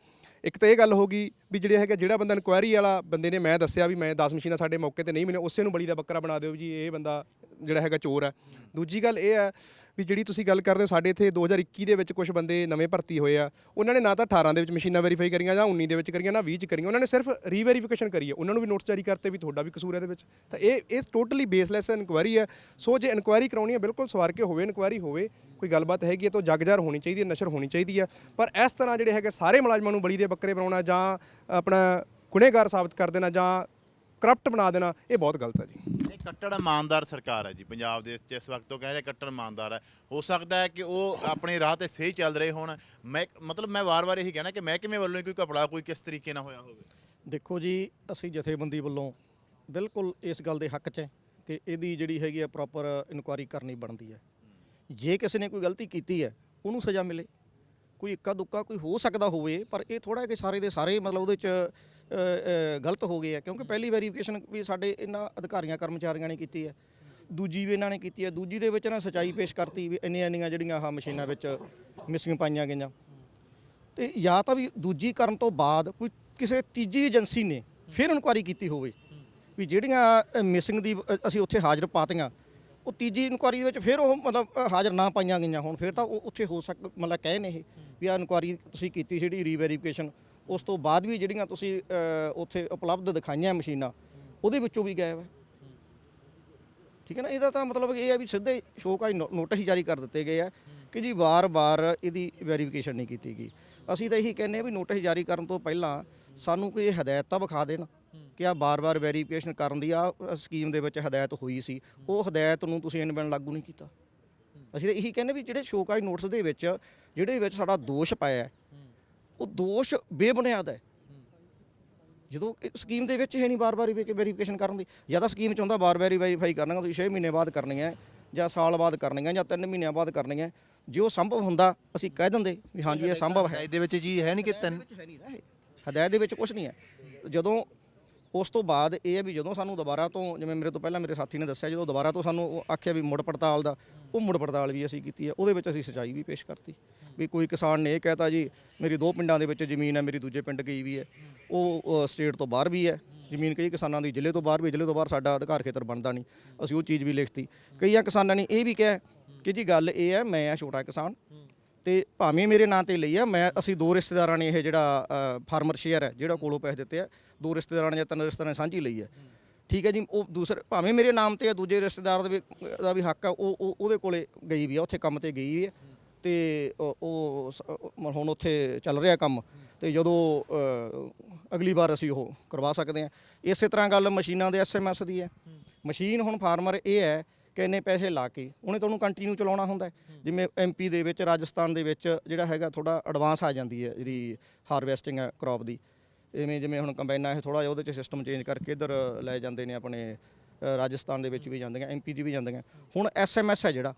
ਇੱਕ ਤਾਂ ਇਹ ਗੱਲ ਹੋ ਗਈ ਵੀ ਜਿਹੜੇ ਹੈਗਾ ਜਿਹੜਾ ਬੰਦਾ ਇਨਕੁਆਇਰੀ ਵਾਲਾ ਬੰਦੇ ਨੇ, ਮੈਂ ਦੱਸਿਆ ਵੀ ਮੈਂ 10 ਮਸ਼ੀਨਾਂ ਸਾਡੇ ਮੌਕੇ ਤੇ ਨਹੀਂ ਮਿਲੀਆਂ, ਉਸੇ ਨੂੰ ਬਲੀ ਦਾ ਬੱਕਰਾ ਬਣਾ ਦਿਓ ਜੀ, ਇਹ ਬੰਦਾ ਜਿਹੜਾ ਹੈਗਾ ਚੋਰ ਹੈ। ਦੂਜੀ ਗੱਲ ਇਹ ਹੈ ਵੀ ਜਿਹੜੀ ਤੁਸੀਂ ਗੱਲ ਕਰਦੇ ਹੋ, ਸਾਡੇ ਇੱਥੇ 2021 ਦੇ ਵਿੱਚ ਕੁਝ ਬੰਦੇ ਨਵੇਂ ਭਰਤੀ ਹੋਏ ਆ। ਉਹਨਾਂ ਨੇ ਨਾ ਤਾਂ 18 ਦੇ ਵਿੱਚ ਮਸ਼ੀਨਾਂ ਵੈਰੀਫਾਈ ਕਰੀਆਂ ਜਾਂ 19 ਦੇ ਵਿੱਚ ਕਰੀਆਂ, ਨਾ 20 ਚ ਕਰੀਆਂ। ਉਹਨਾਂ ਨੇ ਸਿਰਫ ਰੀਵੈਰੀਫਿਕੇਸ਼ਨ ਕਰੀ ਹੈ ਉਹਨਾਂ ਨੂੰ ਵੀ ਨੋਟਿਸ ਜਾਰੀ ਕਰਤੇ ਵੀ ਤੁਹਾਡਾ ਵੀ ਕਸੂਰ ਹੈ ਇਹਦੇ ਵਿੱਚ। ਤਾਂ ਇਹ ਇਹ ਟੋਟਲੀ ਬੇਸਲੈਸ ਇਨਕੁਆਇਰੀ ਹੈ ਸੋ ਜੇ ਇਨਕੁਆਇਰੀ ਕਰਾਉਣੀ ਹੈ ਬਿਲਕੁਲ ਸਵਾਰ ਕੇ ਹੋਵੇ ਇਨਕੁਆਇਰੀ ਹੋਵੇ, ਕੋਈ ਗੱਲਬਾਤ ਹੈਗੀ ਹੈ ਤਾਂ ਜਾਗਜ਼ਾਰ ਹੋਣੀ ਚਾਹੀਦੀ ਹੈ ਨਸ਼ਰ ਹੋਣੀ ਚਾਹੀਦੀ ਹੈ ਪਰ ਇਸ ਤਰ੍ਹਾਂ ਜਿਹੜੇ ਹੈਗੇ ਸਾਰੇ ਮੁਲਾਜ਼ਮਾਂ ਨੂੰ ਬਲੀ ਦੇ ਬੱਕਰੇ ਬਣਾਉਣਾ ਜਾਂ ਆਪਣਾ ਗੁਨੇਗਾਰ ਸਾਬਤ ਕਰ ਦੇਣਾ ਜਾਂ ਕਰਪਟ ਬਣਾ ਦੇਣਾ ਇਹ ਬਹੁਤ ਗਲਤ ਹੈ ਜੀ। ਇਹ ਕੱਟੜ ਇਮਾਨਦਾਰ ਸਰਕਾਰ ਹੈ ਜੀ ਪੰਜਾਬ ਦੇ ਵਿੱਚ ਇਸ ਵਕਤ ਤੋਂ ਕਹਿ ਰਹੇ ਕੱਟੜ ਇਮਾਨਦਾਰ ਹੈ। ਹੋ ਸਕਦਾ ਹੈ ਕਿ ਉਹ ਆਪਣੇ ਰਾਹ ਤੇ ਸਹੀ ਚੱਲ ਰਹੇ ਹੋਣ। ਮੈਂ ਮਤਲਬ ਮੈਂ ਵਾਰ-ਵਾਰ ਇਹੀ ਕਹਿਣਾ ਕਿ ਮਹਿਕਮੇ ਵੱਲੋਂ ਹੀ ਕੋਈ ਕਪੜਾ ਕੋਈ ਕਿਸ ਤਰੀਕੇ ਨਾਲ ਹੋਇਆ ਹੋਵੇ? ਦੇਖੋ ਜੀ ਅਸੀਂ ਜਥੇਬੰਦੀ ਵੱਲੋਂ ਬਿਲਕੁਲ ਇਸ ਗੱਲ ਦੇ ਹੱਕ 'ਚ ਹੈ ਕਿ ਇਹਦੀ ਜਿਹੜੀ ਹੈਗੀ ਆ ਪ੍ਰੋਪਰ ਇਨਕੁਆਰੀ ਕਰਨੀ ਬਣਦੀ ਹੈ। ਜੇ ਕਿਸੇ ਨੇ ਕੋਈ ਗਲਤੀ ਕੀਤੀ ਹੈ ਉਹਨੂੰ ਸਜ਼ਾ ਮਿਲੇ। ਕੋਈ ਇੱਕਾ ਦੁੱਕਾ ਕੋਈ ਹੋ ਸਕਦਾ ਹੋਵੇ ਪਰ ਇਹ ਥੋੜਾ ਕਿ ਸਾਰੇ ਦੇ ਸਾਰੇ ਮਤਲਬ ਉਹਦੇ 'ਚ ਗਲਤ ਹੋ ਗਏ ਆ ਕਿਉਂਕਿ ਪਹਿਲੀ ਵੈਰੀਫਿਕੇਸ਼ਨ ਵੀ ਸਾਡੇ ਇਹਨਾਂ ਅਧਿਕਾਰੀਆਂ ਕਰਮਚਾਰੀਆਂ ਨੇ ਕੀਤੀ ਹੈ ਦੂਜੀ ਵੀ ਇਹਨਾਂ ਨੇ ਕੀਤੀ ਹੈ ਦੂਜੀ ਦੇ ਵਿੱਚ ਨਾ ਸਚਾਈ ਪੇਸ਼ ਕਰਤੀ ਵੀ ਇੰਨੀਆਂ ਇੰਨੀਆਂ ਜਿਹੜੀਆਂ ਆਹ ਮਸ਼ੀਨਾਂ ਵਿੱਚ ਮਿਸਿੰਗ ਪਾਈਆਂ ਗਈਆਂ। ਤੇ ਜਾਂ ਤਾਂ ਵੀ ਦੂਜੀ ਕਰਨ ਤੋਂ ਬਾਅਦ ਕੋਈ ਕਿਸੇ ਤੀਜੀ ਏਜੰਸੀ ਨੇ ਫਿਰ ਇਨਕੁਆਰੀ ਕੀਤੀ ਹੋਵੇ ਵੀ ਜਿਹੜੀਆਂ ਮਿਸਿੰਗ ਦੀ ਅਸੀਂ ਉੱਥੇ ਹਾਜ਼ਰ ਪਾਤੀਆਂ ਉਹ ਤੀਜੀ ਇਨਕੁਆਰੀ ਦੇ ਵਿੱਚ ਫਿਰ ਉਹ ਮਤਲਬ ਹਾਜ਼ਰ ਨਾ ਪਾਈਆਂ ਗਈਆਂ ਹੁਣ। ਫਿਰ ਤਾਂ ਉਹ ਉੱਥੇ ਹੋ ਸਕ, ਮਤਲਬ ਕਹਿ ਨੇ ਇਹ ਵੀ ਆ ਇਨਕੁਆਰੀ ਤੁਸੀਂ ਕੀਤੀ ਜਿਹੜੀ ਰੀਵੈਰੀਫਿਕੇਸ਼ਨ। ਉਸ ਤੋਂ ਬਾਅਦ ਵੀ ਜਿਹੜੀਆਂ ਤੁਸੀਂ ਉੱਥੇ ਉਪਲਬਧ ਦਿਖਾਈਆਂ ਮਸ਼ੀਨਾਂ, ਉਹਦੇ ਵਿੱਚੋਂ ਵੀ ਗਾਇਬ ਹੈ। ਠੀਕ ਹੈ ਨਾ? ਇਹਦਾ ਤਾਂ ਮਤਲਬ ਇਹ ਹੈ ਵੀ ਸਿੱਧੇ ਸ਼ੋਕਾ ਨੋਟਿਸ ਜਾਰੀ ਕਰ ਦਿੱਤੇ ਗਏ ਆ ਕਿ ਜੀ ਵਾਰ-ਵਾਰ ਇਹਦੀ ਵੈਰੀਫਿਕੇਸ਼ਨ ਨਹੀਂ ਕੀਤੀ ਗਈ। ਅਸੀਂ ਤਾਂ ਇਹੀ ਕਹਿੰਦੇ ਆ ਵੀ ਨੋਟਿਸ ਜਾਰੀ ਕਰਨ ਤੋਂ ਪਹਿਲਾਂ ਸਾਨੂੰ ਕੋਈ ਹਦਾਇਤ ਤਾਂ ਵਿਖਾ ਦੇਣ। ਕਿ ਆ ਬਾਰ-ਬਾਰ ਵੈਰੀਫਿਕੇਸ਼ਨ ਕਰਨ ਦੀ ਆ ਸਕੀਮ ਦੇ ਵਿੱਚ ਹਦਾਇਤ ਹੋਈ ਸੀ। ਉਹ ਹਦਾਇਤ ਨੂੰ ਤੁਸੀਂ ਇਨਵੈਂਟ ਲਾਗੂ ਨਹੀਂ ਕੀਤਾ। ਅਸੀਂ ਤਾਂ ਇਹੀ ਕਹਿੰਦੇ ਵੀ ਜਿਹੜੇ ਸ਼ੋਕਾਈ ਨੋਟਿਸ ਦੇ ਵਿੱਚ ਜਿਹੜੇ ਵਿੱਚ ਸਾਡਾ ਦੋਸ਼ ਪਾਇਆ ਹੈ, ਉਹ ਦੋਸ਼ ਬੇਬੁਨਿਆਦ ਹੈ। ਜਦੋਂ ਸਕੀਮ ਦੇ ਵਿੱਚ ਇਹ ਨਹੀਂ ਬਾਰ-ਬਾਰ ਵੈਰੀਫਿਕੇਸ਼ਨ ਕਰਨ ਦੀ ਜਾਂ ਤਾਂ ਸਕੀਮ ਚ ਹੁੰਦਾ ਬਾਰ-ਬਾਰ ਵੈਰੀਫਾਈ ਕਰਨਾ ਤੁਸੀਂ 6 ਮਹੀਨੇ ਬਾਅਦ ਕਰਨੀਆਂ ਜਾਂ ਸਾਲ ਬਾਅਦ ਕਰਨੀਆਂ ਜਾਂ 3 ਮਹੀਨਿਆਂ ਬਾਅਦ ਕਰਨੀਆਂ ਜੇ ਉਹ ਸੰਭਵ ਹੁੰਦਾ ਅਸੀਂ ਕਹਿ ਦਿੰਦੇ ਵੀ ਹਾਂਜੀ ਇਹ ਸੰਭਵ ਹੈ। ਇਹਦੇ ਵਿੱਚ ਜੀ ਹੈ ਨਹੀਂ ਕਿ ਤਿੰਨ ਹੈ ਹਦਾਇਤ ਦੇ ਵਿੱਚ ਕੁਝ ਨਹੀਂ ਹੈ। ਜਦੋਂ ਉਸ ਤੋਂ ਬਾਅਦ ਇਹ ਹੈ ਵੀ ਜਦੋਂ ਸਾਨੂੰ ਦੁਬਾਰਾ ਤੋਂ, ਜਿਵੇਂ ਮੇਰੇ ਤੋਂ ਪਹਿਲਾਂ ਮੇਰੇ ਸਾਥੀ ਨੇ ਦੱਸਿਆ, ਜਦੋਂ ਦੁਬਾਰਾ ਤੋਂ ਸਾਨੂੰ ਉਹ ਆਖਿਆ ਵੀ ਮੁੜ ਪੜਤਾਲ ਦਾ, ਉਹ ਮੁੜ ਪੜਤਾਲ ਵੀ ਅਸੀਂ ਕੀਤੀ ਹੈ। ਉਹਦੇ ਵਿੱਚ ਅਸੀਂ ਸਚਾਈ ਵੀ ਪੇਸ਼ ਕਰਤੀ। ਵੀ ਕੋਈ ਕਿਸਾਨ ਨੇ ਇਹ ਕਹਿਤਾ ਜੀ, ਮੇਰੀ ਦੋ ਪਿੰਡਾਂ ਦੇ ਵਿੱਚ ਜ਼ਮੀਨ ਹੈ, ਮੇਰੀ ਦੂਜੇ ਪਿੰਡ ਗਈ ਵੀ ਹੈ। ਉਹ ਸਟੇਟ ਤੋਂ ਬਾਹਰ ਵੀ ਹੈ। ਜ਼ਮੀਨ ਕਈ ਕਿਸਾਨਾਂ ਦੀ ਜ਼ਿਲ੍ਹੇ ਤੋਂ ਬਾਹਰ ਵੀ, ਜ਼ਿਲ੍ਹੇ ਤੋਂ ਬਾਹਰ ਸਾਡਾ ਅਧਿਕਾਰ ਖੇਤਰ ਬਣਦਾ ਨਹੀਂ। ਅਸੀਂ ਉਹ ਚੀਜ਼ ਵੀ ਲਿਖਤੀ। ਕਈਆਂ ਕਿਸਾਨਾਂ ਨੇ ਇਹ ਵੀ ਕਿਹਾ ਕਿ ਜੀ ਗੱਲ ਇਹ ਹੈ, ਮੈਂ ਆ ਛੋਟਾ ਕਿਸਾਨ। ਤੇ ਭਾਵੇਂ ਮੇਰੇ ਨਾਂ ਤੇ ਲਈ ਆ, ਮੈਂ, ਅਸੀਂ ਦੋ ਰਿਸ਼ਤੇਦਾਰਾਂ ਨੇ ਇਹ ਜਿਹੜਾ ਫਾਰਮਰ ਸ਼ੇਅਰ ਹੈ, ਜਿਹੜਾ ਕੋਲੋਂ ਪੈਸੇ ਦਿੱਤੇ ਆ, ਦੋ ਰਿਸ਼ਤੇਦਾਰਾਂ ਨੇ ਜਾਂ ਤਿੰਨ ਰਿਸ਼ਤੇਦਾਰਾਂ ਨੇ ਸਾਂਝੀ ਲਈ ਹੈ ਠੀਕ ਹੈ ਜੀ, ਉਹ ਦੂਸਰੇ, ਭਾਵੇਂ ਮੇਰੇ ਨਾਮ ਤੇ ਆ, ਦੂਜੇ ਰਿਸ਼ਤੇਦਾਰ ਦਾ ਵੀ ਦਾ ਵੀ ਹੱਕ ਆ, ਉਹ, ਉਹ- ਉਹਦੇ ਕੋਲੇ ਗਈ ਵੀ ਆ, ਉੱਥੇ ਕੰਮ ਤੇ ਗਈ ਵੀ ਆ। ਤੇ ਉਹ- ਸ- ਹੁਣ ਉੱਥੇ ਚੱਲ ਰਿਹਾ ਕੰਮ, ਤੇ ਜਦੋਂ ਅਗਲੀ ਵਾਰ ਅਸੀਂ ਉਹ ਕਰਵਾ ਸਕਦੇ ਹਾਂ ਇਸੇ ਤਰ੍ਹਾਂ ਗੱਲ ਮਸ਼ੀਨਾਂ ਦੇ ਐਸਐਮਐਸ ਦੀ ਹੈ। ਮਸ਼ੀਨ ਹੁਣ ਫਾਰਮਰ ਇਹ ਹੈ ਕਿ ਇੰਨੇ ਪੈਸੇ ਲਾ ਕੇ ਉਹਨੇ ਤੁਹਾਨੂੰ ਕੰਟੀਨਿਊ ਚਲਾਉਣਾ ਹੁੰਦਾ। ਜਿਵੇਂ ਐਮਪੀ ਦੇ ਵਿੱਚ ਰਾਜਸਥਾਨ ਦੇ ਵਿੱਚ ਜਿਹੜਾ ਹੈਗਾ ਥੋੜਾ ਐਡਵਾਂਸ ਆ ਜਾਂਦੀ ਹੈ ਜਿਹੜੀ ਹਾਰਵੈਸਟਿੰਗ ਹੈ ਕ੍ਰੌਪ ਦੀ। ਇਵੇਂ ਜਿਵੇਂ ਹੁਣ ਕੰਬਾਈਨਾਂ ਇਹ ਥੋੜਾ ਜਿਹਾ ਉਹਦੇ 'ਚ ਸਿਸਟਮ ਚੇਂਜ ਕਰਕੇ ਇੱਧਰ ਲੈ ਜਾਂਦੇ ਨੇ ਆਪਣੇ ਰਾਜਸਥਾਨ ਦੇ ਵਿੱਚ ਵੀ ਜਾਂਦੀਆਂ ਐਮਪੀ 'ਚ ਵੀ ਜਾਂਦੀਆਂ। ਹੁਣ ਐਸਐਮਐਸ ਹੈ ਜਿਹੜਾ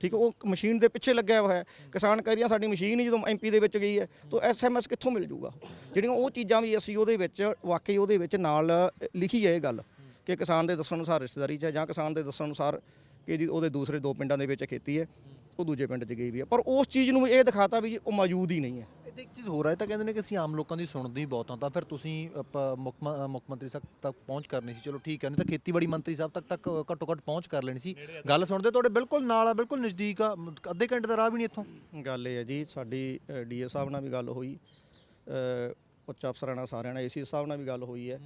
ਠੀਕ ਉਹ ਮਸ਼ੀਨ ਦੇ ਪਿੱਛੇ ਲੱਗਿਆ ਹੋਇਆ ਹੈ। ਕਿਸਾਨ ਕਹਿ ਰਹੀਆਂ ਸਾਡੀ ਮਸ਼ੀਨ ਹੀ ਜਦੋਂ ਐਮਪੀ ਦੇ ਵਿੱਚ ਗਈ ਹੈ ਤਾਂ ਐਸਐਮਐਸ ਕਿੱਥੋਂ ਮਿਲ ਜੂਗਾ? ਜਿਹੜੀਆਂ ਉਹ ਚੀਜ਼ਾਂ ਵੀ ਅਸੀਂ ਉਹਦੇ ਵਿੱਚ ਵਾਕਈ ਉਹਦੇ ਵਿੱਚ ਨਾਲ ਲਿਖੀ ਹੈ ਇਹ ਗੱਲ। ਕਿ ਕਿਸਾਨ ਦੇ ਦੱਸਣ ਅਨੁਸਾਰ ਰਿਸ਼ਤੇਦਾਰੀ 'ਚ ਹੈ ਜਾਂ ਕਿਸਾਨ ਦੇ ਦੱਸਣ ਅਨੁਸਾਰ ਕਿ ਜੀ ਉਹਦੇ ਦੂਸਰੇ ਦੋ ਪਿੰਡਾਂ ਦੇ ਵਿੱਚ ਖੇਤੀ ਹੈ ਉਹ ਦੂਜੇ ਪਿੰਡ 'ਚ ਗਈ ਵੀ ਹੈ। ਪਰ ਉਸ ਚੀਜ਼ ਨੂੰ ਇਹ ਦਿਖਾਤਾ ਵੀ ਜੀ ਉਹ ਮੌਜੂਦ ਹੀ ਨਹੀਂ ਹੈ। ਤੇ ਇੱਕ ਚੀਜ਼ ਹੈ ਤਾਂ ਕਹਿੰਦੇ ਨੇ ਕਿ ਅਸੀਂ ਆਮ ਲੋਕਾਂ ਦੀ ਸੁਣਦੇ ਹੀ ਬਹੁਤ ਹਾਂ ਤਾਂ ਫਿਰ ਤੁਸੀਂ ਮੁੱਖ ਮੁੱਖ ਮੰਤਰੀ ਸਾਹਿਬ ਤੱਕ ਪਹੁੰਚ ਕਰਨੀ ਸੀ ਚਲੋ ਠੀਕ ਹੈ ਨਹੀਂ ਤਾਂ ਖੇਤੀਬਾੜੀ ਮੰਤਰੀ ਸਾਹਿਬ ਤੱਕ ਤੱਕ ਘੱਟੋ ਘੱਟ ਪਹੁੰਚ ਕਰ ਲੈਣੀ ਸੀ। ਗੱਲ ਸੁਣਦੇ ਤੁਹਾਡੇ ਬਿਲਕੁਲ ਨਾਲ ਆ ਬਿਲਕੁਲ ਨਜ਼ਦੀਕ ਆ ਅੱਧੇ ਘੰਟੇ ਦਾ ਰਾਹ ਵੀ ਨਹੀਂ ਇੱਥੋਂ? ਗੱਲ ਇਹ ਹੈ ਜੀ ਸਾਡੀ ਡੀਏ ਸਾਹਿਬ ਨਾਲ ਵੀ ਗੱਲ ਹੋਈ ਉੱਚ ਅਫਸਰਾਂ ਨਾਲ ਸਾਰਿਆਂ ਨਾਲ ਏਸੀ ਸਾਹਿਬ ਨਾਲ ਵੀ ਗੱਲ ਹੋਈ ਹੈ।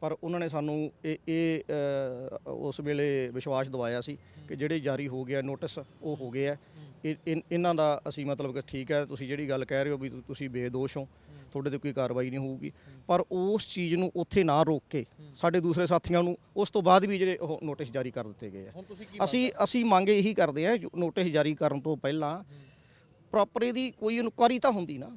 ਪਰ ਉਹਨਾਂ ਨੇ ਸਾਨੂੰ ਇਹ ਇਹ ਉਸ ਵੇਲੇ ਵਿਸ਼ਵਾਸ ਦਿਵਾਇਆ ਸੀ ਕਿ ਜਿਹੜੇ ਜਾਰੀ ਹੋ ਗਿਆ ਨੋਟਿਸ ਉਹ ਹੋ ਗਏ ਆ। ਇਹਨਾਂ ਦਾ ਅਸੀਂ ਮਤਲਬ ਕਿ ਠੀਕ ਹੈ ਤੁਸੀਂ ਜਿਹੜੀ ਗੱਲ ਕਹਿ ਰਹੇ ਹੋ ਵੀ ਤੁਸੀਂ ਬੇਦੋਸ਼ ਹੋ ਤੁਹਾਡੇ ਤੇ ਕੋਈ ਕਾਰਵਾਈ ਨਹੀਂ ਹੋਊਗੀ। ਪਰ ਉਸ ਚੀਜ਼ ਨੂੰ ਉੱਥੇ ਨਾ ਰੋਕ ਕੇ ਸਾਡੇ ਦੂਸਰੇ ਸਾਥੀਆਂ ਨੂੰ ਉਸ ਤੋਂ ਬਾਅਦ ਵੀ ਜਿਹੜੇ ਉਹ ਨੋਟਿਸ ਜਾਰੀ ਕਰ ਦਿੱਤੇ ਗਏ ਆ। ਅਸੀਂ ਅਸੀਂ ਮੰਗ ਇਹੀ ਕਰਦੇ ਆ ਨੋਟਿਸ ਜਾਰੀ ਕਰਨ ਤੋਂ ਪਹਿਲਾਂ ਪ੍ਰੋਪਰ ਇਹਦੀ ਕੋਈ ਇਨਕੁਆਰੀ ਤਾਂ ਹੁੰਦੀ ਨਾ।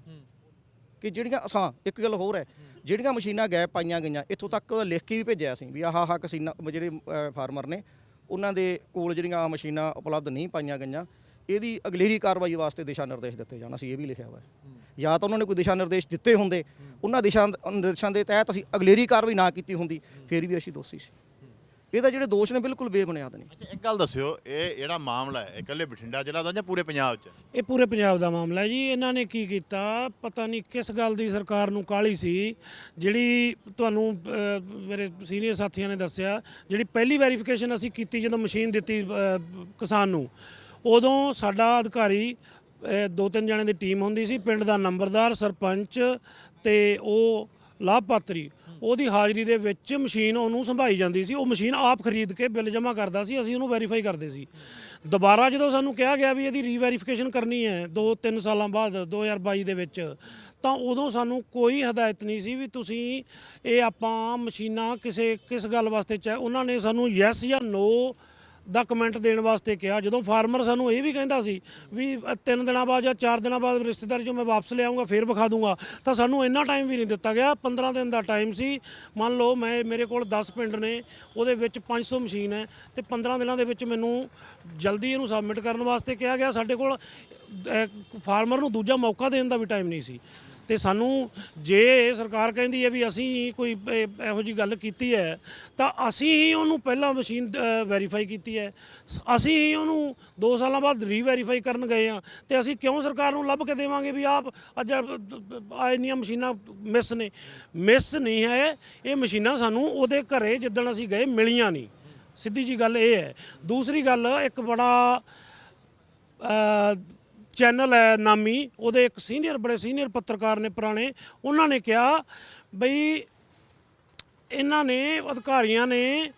ਕਿ ਜਿਹੜੀਆਂ ਹਾਂ ਇੱਕ ਗੱਲ ਹੋਰ ਹੈ ਜਿਹੜੀਆਂ ਮਸ਼ੀਨਾਂ ਗੈਪ ਪਾਈਆਂ ਗਈਆਂ ਇੱਥੋਂ ਤੱਕ ਲਿਖ ਕੇ ਵੀ ਭੇਜਿਆ ਸੀ ਵੀ ਆਹ ਆਹ ਕਸੀਨਾ ਜਿਹੜੇ ਫਾਰਮਰ ਨੇ ਉਹਨਾਂ ਦੇ ਕੋਲ ਜਿਹੜੀਆਂ ਆਹ ਮਸ਼ੀਨਾਂ ਉਪਲਬਧ ਨਹੀਂ ਪਾਈਆਂ ਗਈਆਂ ਇਹਦੀ ਅਗਲੇਰੀ ਕਾਰਵਾਈ ਵਾਸਤੇ ਦਿਸ਼ਾ ਨਿਰਦੇਸ਼ ਦਿੱਤੇ ਜਾਣ ਅਸੀਂ ਇਹ ਵੀ ਲਿਖਿਆ ਹੋਇਆ ਹੈ। ਜਾਂ ਤਾਂ ਉਹਨਾਂ ਨੇ ਕੋਈ ਦਿਸ਼ਾ ਨਿਰਦੇਸ਼ ਦਿੱਤੇ ਹੁੰਦੇ ਉਹਨਾਂ ਦਿਸ਼ਾ ਨਿਰਦੇਸ਼ਾਂ ਦੇ ਤਹਿਤ ਅਸੀਂ ਅਗਲੇਰੀ ਕਾਰਵਾਈ ਨਾ ਕੀਤੀ ਹੁੰਦੀ ਫਿਰ ਵੀ ਅਸੀਂ ਦੋਸ਼ੀ ਸੀ। ਇਹਦਾ ਜਿਹੜੇ ਦੋਸ਼ ਨੇ ਬਿਲਕੁਲ ਬੇਬੁਨਿਆਦ ਨੇ। ਅੱਛਾ ਇੱਕ ਗੱਲ ਦੱਸਿਓ ਇਹ ਜਿਹੜਾ ਮਾਮਲਾ ਹੈ ਇਹ ਇਕੱਲੇ ਬਠਿੰਡਾ ਜ਼ਿਲ੍ਹਾ ਦਾ ਜਾਂ ਪੂਰੇ ਪੰਜਾਬ 'ਚ? ਇਹ ਪੂਰੇ ਪੰਜਾਬ ਦਾ ਮਾਮਲਾ ਹੈ ਜੀ। ਇਹਨਾਂ ਨੇ ਕੀ ਕੀਤਾ? ਪਤਾ ਨਹੀਂ ਕਿਸ ਗੱਲ ਦੀ ਸਰਕਾਰ ਨੂੰ ਕਾਲੀ ਸੀ। ਜਿਹੜੀ ਤੁਹਾਨੂੰ ਮੇਰੇ ਸੀਨੀਅਰ ਸਾਥੀਆਂ ਨੇ ਦੱਸਿਆ ਜਿਹੜੀ ਪਹਿਲੀ ਵੈਰੀਫਿਕੇਸ਼ਨ ਅਸੀਂ ਕੀਤੀ ਜਦੋਂ ਮਸ਼ੀਨ ਦਿੱਤੀ ਕਿਸਾਨ ਨੂੰ ਉਦੋਂ ਸਾਡਾ ਅਧਿਕਾਰੀ ਦੋ ਤਿੰਨ ਜਣੇ ਦੀ ਟੀਮ ਹੁੰਦੀ ਸੀ ਪਿੰਡ ਦਾ ਨੰਬਰਦਾਰ ਸਰਪੰਚ ਤੇ ਉਹ ਲਾਭਪਾਤਰੀ। ਉਹਦੀ ਹਾਜ਼ਰੀ ਦੇ ਵਿੱਚ ਮਸ਼ੀਨ ਉਹਨੂੰ ਸੰਭਾਈ ਜਾਂਦੀ ਸੀ। ਉਹ ਮਸ਼ੀਨ ਆਪ ਖਰੀਦ ਕੇ ਬਿੱਲ ਜਮ੍ਹਾਂ ਕਰਦਾ ਸੀ। ਅਸੀਂ ਉਹਨੂੰ ਵੈਰੀਫਾਈ ਕਰਦੇ ਸੀ। ਦੁਬਾਰਾ ਜਦੋਂ ਸਾਨੂੰ ਕਿਹਾ ਗਿਆ ਵੀ ਇਹਦੀ ਰੀਵੈਰੀਫਿਕੇਸ਼ਨ ਕਰਨੀ ਹੈ 2-3 ਸਾਲਾਂ ਬਾਅਦ 2022 ਦੇ ਵਿੱਚ, ਤਾਂ ਉਦੋਂ ਸਾਨੂੰ ਕੋਈ ਹਦਾਇਤ ਨਹੀਂ ਸੀ ਵੀ ਤੁਸੀਂ ਇਹ ਆਪਾਂ ਮਸ਼ੀਨਾਂ ਕਿਸੇ, ਕਿਸ ਗੱਲ ਵਾਸਤੇ ਚਾਹੇ ਉਹਨਾਂ ਨੇ ਸਾਨੂੰ ਯੈਸ ਜਾਂ ਨੋ ਦਾ ਕਮੈਂਟ ਦੇਣ ਵਾਸਤੇ ਕਿਹਾ। ਜਦੋਂ ਫਾਰਮਰ ਸਾਨੂੰ ਇਹ ਵੀ ਕਹਿੰਦਾ ਸੀ ਵੀ ਤਿੰਨ ਦਿਨਾਂ ਬਾਅਦ ਜਾਂ ਚਾਰ ਦਿਨਾਂ ਬਾਅਦ ਰਿਸ਼ਤੇਦਾਰੀ ਚੋਂ ਮੈਂ ਵਾਪਸ ਲਿਆਉਂਗਾ ਫਿਰ ਵਿਖਾ ਦੂੰਗਾ, ਤਾਂ ਸਾਨੂੰ ਇੰਨਾ ਟਾਈਮ ਵੀ ਨਹੀਂ ਦਿੱਤਾ ਗਿਆ। 15 ਦਿਨ ਦਾ ਟਾਈਮ ਸੀ। ਮੰਨ ਲਓ ਮੈਂ, ਮੇਰੇ ਕੋਲ 10 ਪਿੰਡ ਨੇ, ਉਹਦੇ ਵਿੱਚ 500 ਮਸ਼ੀਨ ਹੈ ਤੇ 15 ਦਿਨਾਂ ਦੇ ਵਿੱਚ ਮੈਨੂੰ ਜਲਦੀ ਇਹਨੂੰ ਸਬਮਿਟ ਕਰਨ ਵਾਸਤੇ ਕਿਹਾ ਗਿਆ। ਸਾਡੇ ਕੋਲ ਫਾਰਮਰ ਨੂੰ ਦੂਜਾ ਮੌਕਾ ਦੇਣ ਦਾ ਵੀ ਟਾਈਮ ਨਹੀਂ ਸੀ। ਤੇ ਸਾਨੂੰ ਜੇ ਸਰਕਾਰ ਕਹਿੰਦੀ ਹੈ ਵੀ ਅਸੀਂ ਕੋਈ ਇਹ- ਇਹੋ ਜੀ ਗੱਲ ਕੀਤੀ ਹੈ ਤਾਂ ਅਸੀਂ ਹੀ ਉਹਨੂੰ ਪਹਿਲਾਂ ਮਸ਼ੀਨ ਵੈਰੀਫਾਈ ਕੀਤੀ ਹੈ। ਸ- ਅਸੀਂ ਹੀ ਉਹਨੂੰ 2 ਸਾਲਾਂ ਬਾਅਦ ਰੀਵੈਰੀਫਾਈ ਕਰਨ ਗਏ ਆ ਤੇ ਅਸੀਂ ਕਿਉਂ ਸਰਕਾਰ ਨੂੰ ਲੱਭ ਕੇ ਦੇਵਾਂਗੇ ਵੀ ਆਪ ਅੱਜ ਆ ਇੰਨੀਆਂ ਮਸ਼ੀਨਾਂ ਮਿਸ ਨੇ। ਮਿਸ ਨਹੀਂ ਹੈ ਇਹ ਮਸ਼ੀਨਾਂ ਸਾਨੂੰ ਉਹਦੇ ਘਰੇ ਜਿੱਦਣ ਅਸੀਂ ਗਏ ਮਿਲੀਆਂ ਨਹੀਂ। ਸਿੱਧੀ ਜੀ ਗੱਲ ਇਹ ਹੈ। ਦੂਸਰੀ ਗੱਲ ਇੱਕ ਬੜਾ ਅ, ਚੈਨਲ ਹੈ ਨਾਮੀ, ਉਹਦੇ ਇੱਕ ਸੀਨੀਅਰ, ਬੜੇ ਸੀਨੀਅਰ ਪੱਤਰਕਾਰ ਨੇ ਪੁਰਾਣੇ, ਉਹਨਾਂ ਨੇ ਕਿਹਾ ਬਈ ਇਹਨਾਂ ਨੇ ਅਧਿਕਾਰੀਆਂ ਨੇ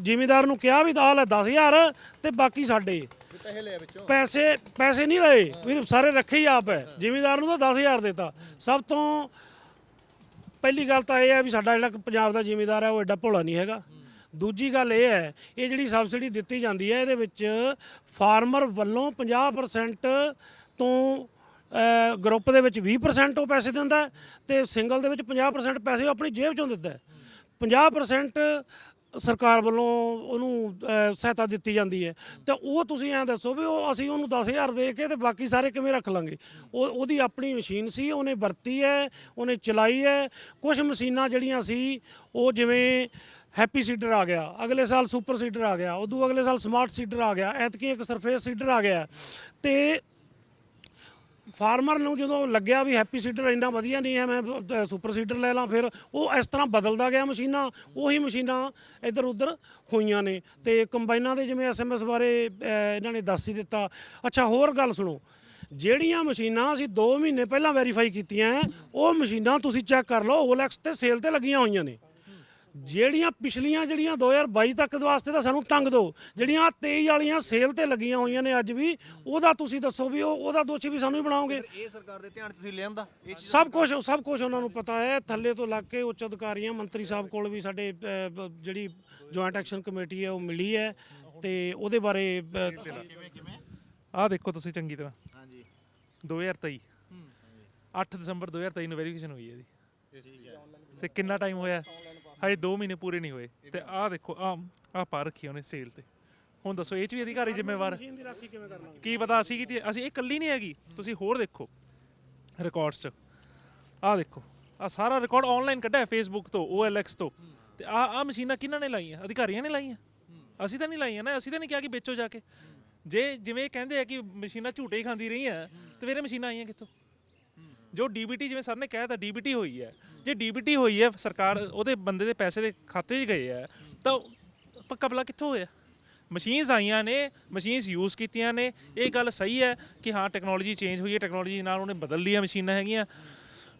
ਜ਼ਿਮੀਦਾਰ ਨੂੰ ਕਿਹਾ ਵੀ ਦਾਲ ਹੈ 10000 ਤੇ ਬਾਕੀ ਸਾਡੇ। ਪੈਸੇ ਲਿਆ ਵਿੱਚੋਂ ਪੈਸੇ ਪੈਸੇ ਨਹੀਂ ਲਏ, ਵੀ ਸਾਰੇ ਰੱਖੇ ਹੀ ਆਪ ਹੈ। ਜ਼ਿਮੀਦਾਰ ਨੂੰ ਤਾਂ 10000 ਦਿੱਤਾ। ਸਭ ਤੋਂ ਪਹਿਲੀ ਗੱਲ ਤਾਂ ਇਹ ਹੈ ਵੀ ਸਾਡਾ ਜਿਹੜਾ ਪੰਜਾਬ ਦਾ ਜ਼ਿਮੀਦਾਰ ਹੈ, ਉਹ ਐਡਾ ਭੋਲਾ ਨਹੀਂ ਹੈਗਾ। ਦੂਜੀ ਗੱਲ ਇਹ ਹੈ, ਇਹ ਜਿਹੜੀ ਸਬਸਿਡੀ ਦਿੱਤੀ ਜਾਂਦੀ ਹੈ, ਇਹਦੇ ਵਿੱਚ ਫਾਰਮਰ ਵੱਲੋਂ 50% ਤੋਂ ਗਰੁੱਪ ਦੇ ਵਿੱਚ 20% ਉਹ ਪੈਸੇ ਦਿੰਦਾ ਹੈ ਤੇ ਸਿੰਗਲ ਦੇ ਵਿੱਚ 50% ਪੈਸੇ ਉਹ ਆਪਣੀ ਜੇਬ ਚੋਂ ਦਿੰਦਾ ਹੈ। 50% ਸਰਕਾਰ ਵੱਲੋਂ ਉਹਨੂੰ ਸਹਾਇਤਾ ਦਿੱਤੀ ਜਾਂਦੀ ਹੈ। ਤੇ ਉਹ ਤੁਸੀਂ ਐਂ ਦੱਸੋ ਵੀ ਉਹ ਅਸੀਂ ਉਹਨੂੰ 10000 ਦੇ ਕੇ ਤੇ ਬਾਕੀ ਸਾਰੇ ਕਿਵੇਂ ਰੱਖ ਲਾਂਗੇ? ਉਹ, ਉਹਦੀ ਆਪਣੀ ਮਸ਼ੀਨ ਸੀ, ਉਹਨੇ ਵਰਤੀ ਹੈ, ਉਹਨੇ ਚਲਾਈ ਹੈ। ਕੁਝ ਮਸ਼ੀਨਾਂ ਜਿਹੜੀਆਂ ਸੀ, ਉਹ ਜਿਵੇਂ ਹੈਪੀ ਸੀਡਰ ਆ ਗਿਆ। ਅਗਲੇ ਸਾਲ ਸੁਪਰ ਸੀਡਰ ਆ ਗਿਆ। ਉਦੋਂ ਅਗਲੇ ਸਾਲ ਸਮਾਰਟ ਸੀਡਰ ਆ ਗਿਆ। ਐਤਕੀ ਇੱਕ ਸਰਫੇਸ ਸੀਡਰ ਆ ਗਿਆ। ਤੇ ਫਾਰਮਰ ਨੂੰ ਜਦੋਂ ਲੱਗਿਆ ਵੀ ਹੈਪੀ ਸੀਡਰ ਇੰਨਾ ਵਧੀਆ ਨਹੀਂ ਹੈ ਮੈਂ ਸੁਪਰ ਸੀਡਰ ਲੈ ਲਾਂ ਫਿਰ ਉਹ ਇਸ ਤਰ੍ਹਾਂ ਬਦਲਦਾ ਗਿਆ ਮਸ਼ੀਨਾਂ। ਉਹੀ ਮਸ਼ੀਨਾਂ ਇੱਧਰ ਉੱਧਰ ਹੋਈਆਂ ਨੇ। ਤੇ ਕੰਬਾਈਨਾਂ ਦੇ ਜਿਵੇਂ ਐਸਐਮਐਸ ਬਾਰੇ ਇਹਨਾਂ ਨੇ ਦੱਸ ਹੀ ਦਿੱਤਾ। ਅੱਛਾ ਹੋਰ ਗੱਲ ਸੁਣੋ। ਜਿਹੜੀਆਂ ਮਸ਼ੀਨਾਂ ਅਸੀਂ 2 ਮਹੀਨੇ ਪਹਿਲਾਂ ਵੈਰੀਫਾਈ ਕੀਤੀਆਂ ਹੈ, ਉਹ ਮਸ਼ੀਨਾਂ ਤੁਸੀਂ ਚੈੱਕ ਕਰ ਲਓ। ਓਲੈਕਸ ਤੇ ਸੇਲ ਤੇ ਲੱਗੀਆਂ ਹੋਈਆਂ ਨੇ। ਜਿਹੜੀਆਂ ਪਿਛਲੀਆਂ ਜਿਹੜੀਆਂ 2022 ਤੱਕ ਦੇ ਵਾਸਤੇ ਤਾਂ ਸਾਨੂੰ ਟੰਗ ਦਿਓ ਜਿਹੜੀਆਂ 23 ਵਾਲੀਆਂ ਸੇਲ ਤੇ ਲੱਗੀਆਂ ਹੋਈਆਂ ਨੇ ਅੱਜ ਵੀ ਉਹਦਾ ਤੁਸੀਂ ਦੱਸੋ ਵੀ ਉਹ ਉਹਦਾ ਦੋਸ਼ੀ ਵੀ ਸਾਨੂੰ ਹੀ ਬਣਾਓਗੇ। ਇਹ ਸਰਕਾਰ ਦੇ ਧਿਆਨ 'ਚ ਤੁਸੀਂ ਲਿਆਂਦਾ ਇਹ ਚੀਜ਼ ਸਭ ਕੁਝ ਸਭ ਕੁਝ ਉਹਨਾਂ ਨੂੰ ਪਤਾ ਹੈ। ਥੱਲੇ ਤੋਂ ਲੱਗ ਕੇ ਉੱਚ ਅਧਿਕਾਰੀਆਂ ਮੰਤਰੀ ਸਾਹਿਬ ਕੋਲ ਵੀ ਸਾਡੇ ਬ- ਜਿਹੜੀ ਜੁਆਇੰਟ ਐਕਸ਼ਨ ਕਮੇਟੀ ਹੈ ਉਹ ਮਿਲੀ ਹੈ। ਤੇ ਉਹਦੇ ਬਾਰੇ ਕਿਵੇਂ ਆਹ ਦੇਖੋ ਤੁਸੀਂ ਚੰਗੀ ਤਰ੍ਹਾਂ। ਹਾਂਜੀ। 2023 8 ਦਸੰਬਰ 2023 ਨੂੰ ਵੈਰੀਫਿਕੇਸ਼ਨ ਹੋਈ ਹੈ ਇਹਦੀ। ਤੇ ਕਿੰਨਾ ਟਾਈਮ ਹੋਇਆ? ਹਜੇ 2 ਮਹੀਨੇ ਪੂਰੇ ਨਹੀਂ ਹੋਏ। ਤੇ ਆਹ ਦੇਖੋ ਆ ਆ ਪਾ ਰੱਖੀ ਉਹਨੇ ਸੇਲ ਤੇ। ਹੁਣ ਦੱਸੋ ਇਹ ਚ ਵੀ ਅਧਿਕਾਰੀ ਜ਼ਿੰਮੇਵਾਰ ਹੈ? ਮਸ਼ੀਨ ਦੀ ਰਾਖੀ ਕਿਵੇਂ ਕਰਨਾ ਕੀ ਪਤਾ ਅਸੀਂ ਕੀਤੀ ਅਸੀਂ ਇਹ ਕੱਲੀ ਨਹੀਂ ਹੈਗੀ ਤੁਸੀਂ ਹੋਰ ਦੇਖੋ ਰਿਕਾਰਡਸ ਚ। ਆਹ ਦੇਖੋ ਆ ਸਾਰਾ ਰਿਕਾਰਡ ਆਨਲਾਈਨ ਕੱਢਿਆ ਫੇਸਬੁੱਕ ਤੋਂ OLX ਤੋਂ। ਤੇ ਆ ਆ ਮਸ਼ੀਨਾਂ ਕਿਹਨਾਂ ਨੇ ਲਾਈਆਂ? ਅਧਿਕਾਰੀਆਂ ਨੇ ਲਾਈਆਂ। ਅਸੀਂ ਤਾਂ ਨਹੀਂ ਲਾਈਆਂ ਨਾ ਅਸੀਂ ਤਾਂ ਨਹੀਂ ਕਿਹਾ ਕਿ ਵੇਚੋ ਜਾ ਕੇ। ਜੇ ਜਿਵੇਂ ਇਹ ਕਹਿੰਦੇ ਆ ਕਿ ਮਸ਼ੀਨਾਂ ਝੂਟੇ ਹੀ ਖਾਂਦੀ ਰਹੀਆਂ ਤੇ ਫਿਰ ਇਹ ਮਸ਼ੀਨਾਂ ਆਈਆਂ ਕਿੱਥੋਂ? ਜੋ ਡੀਬੀਟੀ ਜਿਵੇਂ ਸਰ ਨੇ ਕਹਿ ਤਾ ਡੀਬੀਟੀ ਹੋਈ ਹੈ। ਜੇ ਡੀਬੀਟੀ ਹੋਈ ਹੈ, ਸਰਕਾਰ ਉਹਦੇ ਬੰਦੇ ਦੇ ਪੈਸੇ ਦੇ ਖਾਤੇ 'ਚ ਗਏ ਆ, ਤਾਂ ਉਹ ਪੱਕਾ ਭਲਾ ਕਿੱਥੋਂ ਹੋਇਆ? ਮਸ਼ੀਨਸ ਆਈਆਂ ਨੇ, ਮਸ਼ੀਨਸ ਯੂਜ਼ ਕੀਤੀਆਂ ਨੇ, ਇਹ ਗੱਲ ਸਹੀ ਹੈ ਕਿ ਹਾਂ ਟੈਕਨੋਲੋਜੀ ਚੇਂਜ ਹੋਈ ਹੈ ਟੈਕਨੋਲੋਜੀ ਨਾਲ ਉਹਨੇ ਬਦਲ ਲਈਆਂ ਮਸ਼ੀਨਾਂ ਹੈਗੀਆਂ।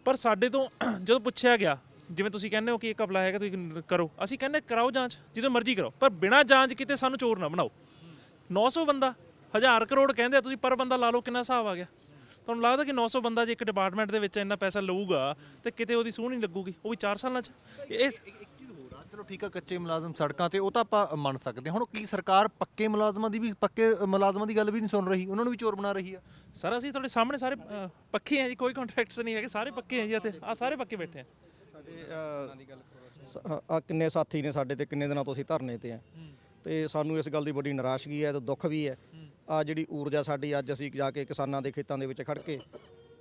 ਪਰ ਸਾਡੇ ਤੋਂ ਜਦੋਂ ਪੁੱਛਿਆ ਗਿਆ, ਜਿਵੇਂ ਤੁਸੀਂ ਕਹਿੰਦੇ ਹੋ ਕਿ ਇਹ ਕਪਲਾ ਹੈਗਾ, ਤੁਸੀਂ ਕਰੋ। ਅਸੀਂ ਕਹਿੰਦੇ, ਕਰਾਓ ਜਾਂਚ, ਜਦੋਂ ਮਰਜ਼ੀ ਕਰੋ, ਪਰ ਬਿਨਾਂ ਜਾਂਚ ਕੀਤੇ ਸਾਨੂੰ ਚੋਰ ਨਾ ਬਣਾਓ। 900 ਬੰਦਾ 1000 ਕਰੋੜ ਕਹਿੰਦੇ ਆ ਤੁਸੀਂ, ਪਰ ਬੰਦਾ ਲਾ ਲਓ ਕਿੰਨਾ ਹਿਸਾਬ ਆ ਗਿਆ। ਤੁਹਾਨੂੰ ਲੱਗਦਾ ਕਿ 900 ਬੰਦਾ ਜੇ ਇੱਕ ਡਿਪਾਰਟਮੈਂਟ ਦੇ ਵਿੱਚ ਇੰਨਾ ਪੈਸਾ ਲਊਗਾ ਤੇ ਕਿਤੇ ਉਹਦੀ ਸੂਹ ਨਹੀਂ ਲੱਗੂਗੀ? ਉਹ ਵੀ 4 ਸਾਲਾਂ 'ਚ? ਇਹ ਚਲੋ ਠੀਕ ਆ ਕੱਚੇ ਮੁਲਾਜ਼ਮ ਸੜਕਾਂ ਤੇ ਉਹ ਤਾਂ ਆਪਾਂ ਮੰਨ ਸਕਦੇ ਹਾਂ। ਹੁਣ ਕੀ ਸਰਕਾਰ ਪੱਕੇ ਮੁਲਾਜ਼ਮਾਂ ਦੀ ਵੀ ਪੱਕੇ ਮੁਲਾਜ਼ਮਾਂ ਦੀ ਗੱਲ ਵੀ ਨਹੀਂ ਸੁਣ ਰਹੀ? ਉਹਨਾਂ ਨੂੰ ਵੀ ਚੋਰ ਬਣਾ ਰਹੀ ਆ। ਸਰ ਅਸੀਂ ਤੁਹਾਡੇ ਸਾਹਮਣੇ ਸਾਰੇ ਪੱਕੇ ਆ ਜੀ ਕੋਈ ਕੰਟਰੈਕਟਸ ਨਹੀਂ ਹੈਗੇ ਸਾਰੇ ਪੱਕੇ ਆ ਜੀ ਇੱਥੇ। ਆ ਸਾਰੇ ਪੱਕੇ ਬੈਠੇ ਆ। ਸਾਡੇ ਆ ਕਿੰਨੇ ਸਾਥੀ ਨੇ ਸਾਡੇ ਤੇ ਕਿੰਨੇ ਦਿਨਾਂ ਤੋਂ ਅਸੀਂ ਧਰਨੇ ਤੇ ਆ। ਤੇ ਸਾਨੂੰ ਇਸ ਗੱਲ ਦੀ ਬੜੀ ਨਿਰਾਸ਼ਗੀ ਹੈ ਤੇ ਦੁੱਖ ਵੀ ਹੈ। ਆ ਜਿਹੜੀ ਊਰਜਾ ਸਾਡੀ ਅੱਜ ਅਸੀਂ ਜਾ ਕੇ ਕਿਸਾਨਾਂ ਦੇ ਖੇਤਾਂ ਦੇ ਵਿੱਚ ਖੜ ਕੇ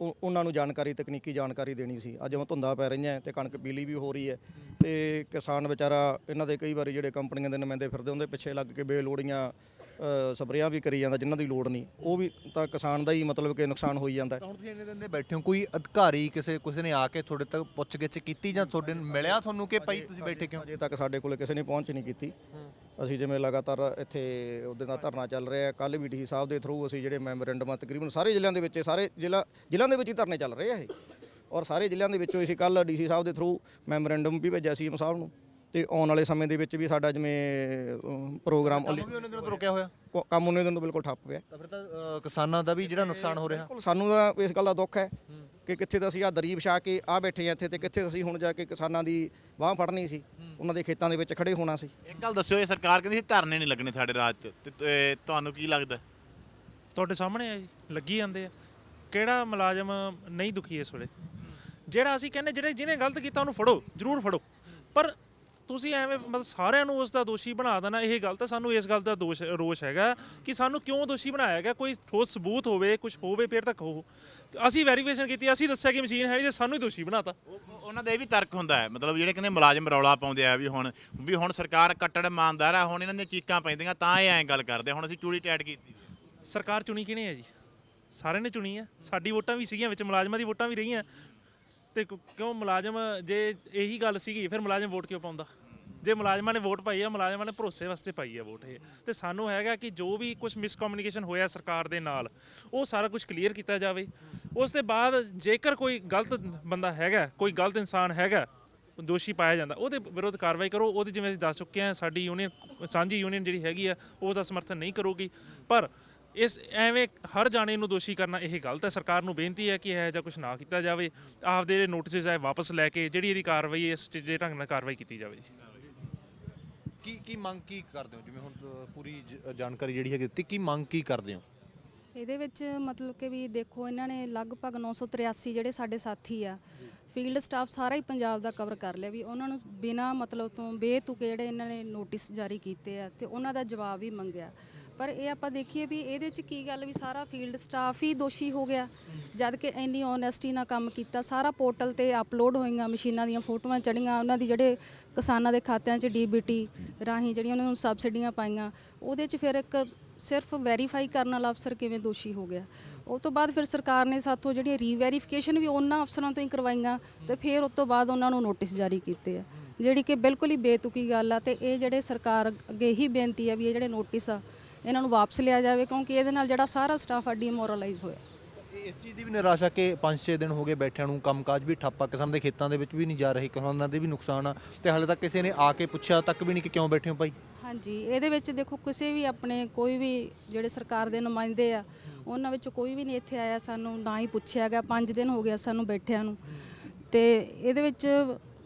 ਉਹ- ਉਹਨਾਂ ਨੂੰ ਜਾਣਕਾਰੀ ਤਕਨੀਕੀ ਜਾਣਕਾਰੀ ਦੇਣੀ ਸੀ। ਅੱਜ ਉਹ ਧੁੰਦਾਂ ਪੈ ਰਹੀਆਂ ਤੇ ਕਣਕ ਪੀਲੀ ਵੀ ਹੋ ਰਹੀ ਹੈ ਤੇ ਕਿਸਾਨ ਵਿਚਾਰਾ ਇਹਨਾਂ ਦੇ ਕਈ ਵਾਰੀ ਜਿਹੜੇ ਕੰਪਨੀਆਂ ਦੇ ਨੁਮਾਇੰਦੇ ਫਿਰਦੇ ਉਹਦੇ ਪਿੱਛੇ ਲੱਗ ਕੇ ਬੇਲੋੜੀਆਂ ਅ, ਸਪਰੇਆਂ ਵੀ ਕਰੀ ਜਾਂਦਾ ਜਿਨ੍ਹਾਂ ਦੀ ਲੋੜ ਨਹੀਂ। ਉਹ ਵੀ ਤਾਂ ਕਿਸਾਨ ਦਾ ਹੀ ਮਤਲਬ ਕਿ ਨੁਕਸਾਨ ਹੋਈ ਜਾਂਦਾ ਹੈ। ਤਾਂ ਹੁਣ ਤੁਸੀਂ ਇੰਨੇ ਦਿਨ ਦੇ ਬੈਠੇ ਹੋ ਕੋਈ ਅਧਿਕਾਰੀ ਕਿਸੇ ਕਿਸੇ ਨੇ ਆ ਕੇ ਤੁਹਾਡੇ ਤੱਕ ਪੁੱਛ-ਗਿੱਛ ਕੀਤੀ ਜਾਂ ਤੁਹਾਡੇ ਨੂੰ ਮਿਲਿਆ ਤੁਹਾਨੂੰ ਕਿ ਭਾਈ ਤੁਸੀਂ ਬੈਠੇ ਕਿਉਂ? ਅਜੇ ਤੱਕ ਸਾਡੇ ਕੋਲੇ ਕਿਸੇ ਨੇ ਪਹੁੰਚ ਨਹੀਂ ਕੀਤੀ। ਅਸੀਂ ਜਿਵੇਂ ਲਗਾਤਾਰ ਇੱਥੇ ਉਹਦੇ ਨਾਲ ਧਰਨਾ ਚੱਲ ਰਿਹਾ ਕੱਲ ਵੀ ਡੀ ਸਾਹਿਬ ਦੇ ਥਰੂ ਅਸੀਂ ਜਿਹੜੇ ਮੈਮੋਰੈਂਡਮ ਆ, ਤਕਰੀਬਨ ਸਾਰੇ ਜ਼ਿਲ੍ਹਿਆਂ ਦੇ ਵਿੱਚ ਸਾਰੇ ਜ਼ਿਲ੍ਹਾ, ਜ਼ਿਲ੍ਹਿਆਂ ਦੇ ਵਿੱਚ ਹੀ ਧਰਨੇ ਚੱਲ ਰਹੇ ਆ ਇਹ। ਔਰ ਸਾਰੇ ਜ਼ਿਲ੍ਹਿਆਂ ਦੇ ਵਿੱਚੋਂ ਅਸੀਂ ਕੱਲ ਡੀਸੀ ਸਾਹਿਬ ਦੇ ਥਰੂ ਮੈਮੋਰੈਂਡਮ ਵੀ ਭੇਜਿਆ ਸੀ ਸੀਐਮ ਸਾਹਿਬ ਨੂੰ। ਤੇ ਆਉਣ ਵਾਲੇ ਸਮੇਂ ਦੇ ਵਿੱਚ ਵੀ ਸਾਡਾ ਜਿਵੇਂ ਪ੍ਰੋਗਰਾਮ ਕੰਮ ਵੀ ਉਹਨੇ ਦਿਨੋਂ ਤੋਂ ਰੁਕਿਆ ਹੋਇਆ? ਕ- ਕੰਮ ਉਹਨੇ ਦਿਨ ਤੋਂ ਬਿਲਕੁਲ ਠੱਪ ਪਿਆ। ਤਾਂ ਫਿਰ ਤਾਂ ਅ, ਕਿਸਾਨਾਂ ਦਾ ਵੀ ਜਿਹੜਾ ਨੁਕਸਾਨ ਹੋ ਰਿਹਾ। ਬਿਲਕੁਲ ਸਾਨੂੰ ਤਾਂ ਇਸ ਗੱਲ ਦਾ ਦੁੱਖ ਹੈ ਕਿ ਕਿੱਥੇ ਤਾਂ ਅਸੀਂ ਆ ਦਰੀ ਵਿਛਾ ਕੇ ਆ ਬੈਠੇ ਆ ਇੱਥੇ ਤੇ ਕਿੱਥੇ ਅਸੀਂ ਹੁਣ ਜਾ ਕੇ ਕਿਸਾਨਾਂ ਦੀ ਬਾਹ ਫੜਨੀ ਸੀ। ਉਹਨਾਂ ਦੇ ਖੇਤਾਂ ਦੇ ਵਿੱਚ ਖੜੇ ਹੋਣਾ ਸੀ। ਇੱਕ ਗੱਲ ਦੱਸਿਓ ਇਹ ਸਰਕਾਰ ਕਹਿੰਦੀ ਸੀ ਧਰਨੇ ਨਹੀਂ ਲੱਗਣੇ ਸਾਡੇ ਰਾਜ 'ਚ। ਤੇ ਤੇ ਤੁਹਾਨੂੰ ਕੀ ਲੱਗਦਾ? ਤੁਹਾਡੇ ਸਾਹਮਣੇ ਆ ਜੀ ਲੱਗੀ ਜਾਂਦੇ ਆ। ਕਿਹੜਾ ਮੁਲਾਜ਼ਮ ਨਹੀਂ ਦੁਖੀ ਇਸ ਵੇਲੇ? ਜਿਹੜਾ ਅਸੀਂ ਕਹਿੰਦੇ ਜਿਹੜੇ ਜਿਹਨੇ ਗਲਤ ਕੀਤਾ ਉਹਨੂੰ ਫੜੋ ਜ਼ਰੂਰ ਫੜੋ। ਪਰ ਤੁਸੀਂ ਐਵੇਂ ਮਤਲਬ ਸਾਰਿਆਂ ਨੂੰ ਉਸ ਦਾ ਦੋਸ਼ੀ ਬਣਾ ਦੇਣਾ ਇਹ ਗਲਤ ਹੈ ਸਾਨੂੰ ਇਸ ਗੱਲ ਦਾ ਦੋਸ਼ ਰੋਸ਼ ਹੈਗਾ ਕਿ ਸਾਨੂੰ ਕਿਉਂ ਦੋਸ਼ੀ ਬਣਾਇਆ ਗਿਆ? ਕੋਈ ਠੋਸ ਸਬੂਤ ਹੋਵੇ ਕੁਝ ਹੋਵੇ ਫਿਰ ਤੱਕ ਹੋ ਅਸੀਂ ਵੈਰੀਫਿਕੇਸ਼ਨ ਕੀਤੀ ਅਸੀਂ ਦੱਸਿਆ ਕਿ ਮਸ਼ੀਨ ਹੈ ਨਹੀਂ ਤੇ ਸਾਨੂੰ ਹੀ ਦੋਸ਼ੀ ਬਣਾਤਾ। ਉਹ- ਉਹ- ਉਹਨਾਂ ਦਾ ਇਹ ਵੀ ਤਰਕ ਹੁੰਦਾ ਹੈ ਮਤਲਬ ਜਿਹੜੇ ਕਹਿੰਦੇ ਮੁਲਾਜ਼ਮ ਰੌਲਾ ਪਾਉਂਦੇ ਆ ਵੀ ਹੁਣ ਵੀ ਹੁਣ ਸਰਕਾਰ ਕੱਟੜ ਇਮਾਨਦਾਰ ਆ ਹੁਣ ਇਹਨਾਂ ਦੀਆਂ ਚੀਕਾਂ ਪੈਂਦੀਆਂ ਤਾਂ ਇਹ ਐਂ ਗੱਲ ਕਰਦੇ। ਹੁਣ ਅਸੀਂ ਚੂੜੀ ਟੈਟ ਕੀਤੀ ਸਰਕਾਰ ਚੁਣੀ ਕਿਹਨੇ ਹੈ ਜੀ? ਸਾਰਿਆਂ ਨੇ ਚੁਣੀ ਹੈ ਸਾਡੀ ਵੋਟਾਂ ਵੀ ਸੀਗੀਆਂ ਵਿੱਚ ਮੁਲਾਜ਼ਮਾਂ ਦੀ ਵੋਟਾਂ ਵੀ ਰਹੀਆਂ। ਤੇ ਕਿਉਂ ਮੁਲਾਜ਼ਮ ਜੇ ਇਹੀ ਗੱਲ ਸੀਗੀ ਫਿਰ ਮੁਲਾਜ਼ਮ ਵੋਟ ਕਿਉਂ ਪਾਉਂਦਾ? ਜੇ ਮੁਲਾਜ਼ਮਾਂ ਨੇ ਵੋਟ ਪਾਈ ਆ ਮੁਲਾਜ਼ਮਾਂ ਨੇ ਭਰੋਸੇ ਵਾਸਤੇ ਪਾਈ ਹੈ ਵੋਟ ਇਹ। ਤੇ ਸਾਨੂੰ ਹੈਗਾ ਕਿ ਜੋ ਵੀ ਕੁਝ ਮਿਸਕਮਿਊਨੀਕੇਸ਼ਨ ਹੋਇਆ ਸਰਕਾਰ ਦੇ ਨਾਲ ਉਹ ਸਾਰਾ ਕੁਝ ਕਲੀਅਰ ਕੀਤਾ ਜਾਵੇ। ਉਸ ਦੇ ਬਾਅਦ ਜੇਕਰ ਕੋਈ ਗਲਤ ਬੰਦਾ ਹੈਗਾ ਕੋਈ ਗਲਤ ਇਨਸਾਨ ਹੈਗਾ ਦੋਸ਼ੀ ਪਾਇਆ ਜਾਂਦਾ ਉਹਦੇ ਵਿਰੁੱਧ ਕਾਰਵਾਈ ਕਰੋ। ਉਹਦੇ ਜਿਵੇਂ ਅਸੀਂ ਦੱਸ ਚੁੱਕੇ ਹਾਂ ਸਾਡੀ ਯੂਨੀਅਨ ਸਾਂਝੀ ਯੂਨੀਅਨ ਜਿਹੜੀ ਹੈਗੀ ਆ ਉਹ ਉਸ ਦਾ ਸਮਰਥਨ ਨਹੀਂ ਕਰੂਗੀ। ਪਰ ਇਸ ਐਵੇਂ ਹਰ ਜਾਣੇ ਨੂੰ ਦੋਸ਼ੀ ਕਰਨਾ ਇਹ ਗਲਤ ਹੈ। ਸਰਕਾਰ ਨੂੰ ਬੇਨਤੀ ਹੈ ਕਿ ਇਹ ਜਿਹਾ ਕੁਝ ਨਾ ਕੀਤਾ ਜਾਵੇ। ਆਪਦੇ ਜਿਹੜੇ ਨੋਟਿਸਸ ਹੈ ਵਾਪਸ ਲੈ ਕੇ ਜਿਹੜੀ ਇਹਦੀ ਕਾਰਵਾਈ ਹੈ, ਇਸ ਜੇ ਢੰਗ ਨਾਲ ਕਾਰਵਾਈ ਕੀਤੀ ਜਾਵੇ ਜੀ। ਕੀ ਕੀ ਮੰਗ ਕੀ ਕਰਦੇ ਹੋ? ਜਿਵੇਂ ਹੁਣ ਅ, ਪੂਰੀ ਜ- ਜਾਣਕਾਰੀ ਜਿਹੜੀ ਹੈ ਦਿੱਤੀ ਕੀ ਮੰਗ ਕੀ ਕਰਦੇ ਹੋ? ਇਹਦੇ ਵਿੱਚ ਮਤਲਬ ਕਿ ਵੀ ਦੇਖੋ ਇਹਨਾਂ ਨੇ ਲਗਭਗ 983 ਜਿਹੜੇ ਸਾਡੇ ਸਾਥੀ ਆ ਫੀਲਡ ਸਟਾਫ ਸਾਰਾ ਹੀ ਪੰਜਾਬ ਦਾ ਕਵਰ ਕਰ ਲਿਆ ਵੀ ਉਹਨਾਂ ਨੂੰ ਬਿਨਾ ਮਤਲਬ ਤੋਂ ਬੇਤੁਕੇ ਜਿਹੜੇ ਇਹਨਾਂ ਨੇ ਨੋਟਿਸ ਜਾਰੀ ਕੀਤੇ ਆ ਤੇ ਉਹਨਾਂ ਦਾ ਜਵਾਬ ਵੀ ਮੰਗਿਆ। ਪਰ ਇਹ ਆਪਾਂ ਦੇਖੀਏ ਵੀ ਇਹਦੇ ਚ ਕੀ ਗੱਲ ਵੀ ਸਾਰਾ ਫੀਲਡ ਸਟਾਫ ਹੀ ਦੋਸ਼ੀ ਹੋ ਗਿਆ। ਜਦ ਕਿ ਇੰਨੀ ਓਨੈਸਟੀ ਨਾਲ ਕੰਮ ਕੀਤਾ, ਸਾਰਾ ਪੋਰਟਲ ਤੇ ਅਪਲੋਡ ਹੋਈਆਂ ਮਸ਼ੀਨਾਂ ਦੀਆਂ ਫੋਟੋਆਂ ਚੜੀਆਂ ਉਹਨਾਂ ਦੀ ਜਿਹੜੇ ਕਿਸਾਨਾਂ ਦੇ ਖਾਤਿਆਂ 'ਚ ਡੀਬੀਟੀ ਰਾਹੀਂ ਜਿਹੜੀਆਂ ਉਹਨਾਂ ਨੂੰ ਸਬਸਿਡੀਆਂ ਪਾਈਆਂ, ਉਹਦੇ 'ਚ ਫਿਰ ਇੱਕ ਸਿਰਫ ਵੈਰੀਫਾਈ ਕਰਨ ਵਾਲਾ ਅਫਸਰ ਕਿਵੇਂ ਦੋਸ਼ੀ ਹੋ ਗਿਆ। ਉਹ ਤੋਂ ਬਾਅਦ ਫਿਰ ਸਰਕਾਰ ਨੇ ਸਾਥੋਂ ਜਿਹੜੀਆਂ ਰੀਵੈਰੀਫਿਕੇਸ਼ਨ ਵੀ ਉਹਨਾਂ ਅਫਸਰਾਂ ਤੋਂ ਹੀ ਕਰਵਾਈਆਂ ਤੇ ਫਿਰ ਉਸ ਤੋਂ ਬਾਅਦ ਉਹਨਾਂ ਨੂੰ ਨੋਟਿਸ ਜਾਰੀ ਕੀਤੇ ਆ। ਜਿਹੜੀ ਕਿ ਬਿਲਕੁਲ ਹੀ ਬੇਤੁਕੀ ਗੱਲ ਆ ਤੇ ਇਹ ਜਿਹੜੇ ਸਰਕਾਰ ਅੱਗੇ ਹੀ ਬੇਨਤੀ ਆ ਵੀ ਇਹ ਜਿਹੜੇ ਨੋਟਿਸ ਆ ਇਹਨਾਂ ਨੂੰ ਵਾਪਸ ਲਿਆ ਜਾਵੇ ਕਿਉਂਕਿ ਇਹਦੇ ਨਾਲ ਜਿਹੜਾ ਸਾਰਾ ਸਟਾਫ ਆ ਡੀਮੋਰਲਾਈਜ਼ ਹੋਇਆ। ਇਸ ਚੀਜ਼ ਦੀ ਵੀ ਨਿਰਾਸ਼ਾ ਕਿ 5-6 ਦਿਨ ਹੋ ਗਏ ਬੈਠਿਆਂ ਨੂੰ ਕੰਮਕਾਜ ਵੀ ਠੱਪਾ ਕਿਸਾਨ ਦੇ ਖੇਤਾਂ ਦੇ ਵਿੱਚ ਵੀ ਨਹੀਂ ਜਾ ਰਹੇ ਕਿਸਾਨਾਂ ਦੇ ਵੀ ਨੁਕਸਾਨ ਆ ਤੇ ਹਾਲੇ ਤੱਕ ਕਿਸੇ ਨੇ ਆ ਕੇ ਪੁੱਛਿਆ ਤੱਕ ਵੀ ਨਹੀਂ ਕਿ ਕਿਉਂ ਬੈਠੇ ਹੋ ਭਾਈ? ਹਾਂਜੀ ਇਹਦੇ ਵਿੱਚ ਦੇਖੋ ਕਿਸੇ ਵੀ ਆਪਣੇ ਕੋਈ ਵੀ ਜਿਹੜੇ ਸਰਕਾਰ ਦੇ ਨੁਮਾਇੰਦੇ ਆ ਉਹਨਾਂ ਵਿੱਚ ਕੋਈ ਵੀ ਨਹੀਂ ਇੱਥੇ ਆਇਆ ਸਾਨੂੰ ਨਾ ਹੀ ਪੁੱਛਿਆ ਗਿਆ 5 ਦਿਨ ਹੋ ਗਿਆ ਸਾਨੂੰ ਬੈਠਿਆਂ ਨੂੰ। ਤੇ ਇਹਦੇ ਵਿੱਚ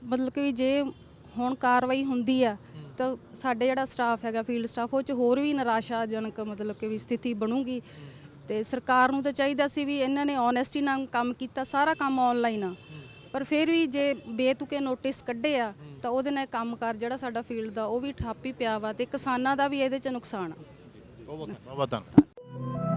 ਮਤਲਬ ਕਿ ਵੀ ਜੇ ਹੁਣ ਕਾਰਵਾਈ ਹੁੰਦੀ ਆ ਤਾਂ ਸਾਡੇ ਜਿਹੜਾ ਸਟਾਫ ਹੈਗਾ ਫੀਲਡ ਸਟਾਫ ਉਹ ਚ ਹੋਰ ਵੀ ਨਿਰਾਸ਼ਾਜਨਕ ਮਤਲਬ ਕਿ ਵੀ ਸਥਿਤੀ ਬਣੂਗੀ। ਤੇ ਸਰਕਾਰ ਨੂੰ ਤਾਂ ਚਾਹੀਦਾ ਸੀ ਵੀ ਇਹਨਾਂ ਨੇ ਓਨੈਸਟੀ ਨਾਲ ਕੰਮ ਕੀਤਾ, ਸਾਰਾ ਕੰਮ ਆਨਲਾਈਨ ਆ। ਪਰ ਫਿਰ ਵੀ ਜੇ ਬੇਤੁਕੇ ਨੋਟਿਸ ਕੱਢੇ ਆ, ਤਾਂ ਉਹਦੇ ਨਾਲ ਕੰਮਕਾਰ ਜਿਹੜਾ ਸਾਡਾ ਫੀਲਡ ਦਾ, ਉਹ ਵੀ ਠੱਪ ਹੀ ਪਿਆ ਵਾ ਤੇ ਕਿਸਾਨਾਂ ਦਾ ਵੀ ਇਹਦੇ ਚ ਨੁਕਸਾਨ ਆ। ਬਹੁਤ ਬਹੁਤ ਧੰਨਵਾਦ।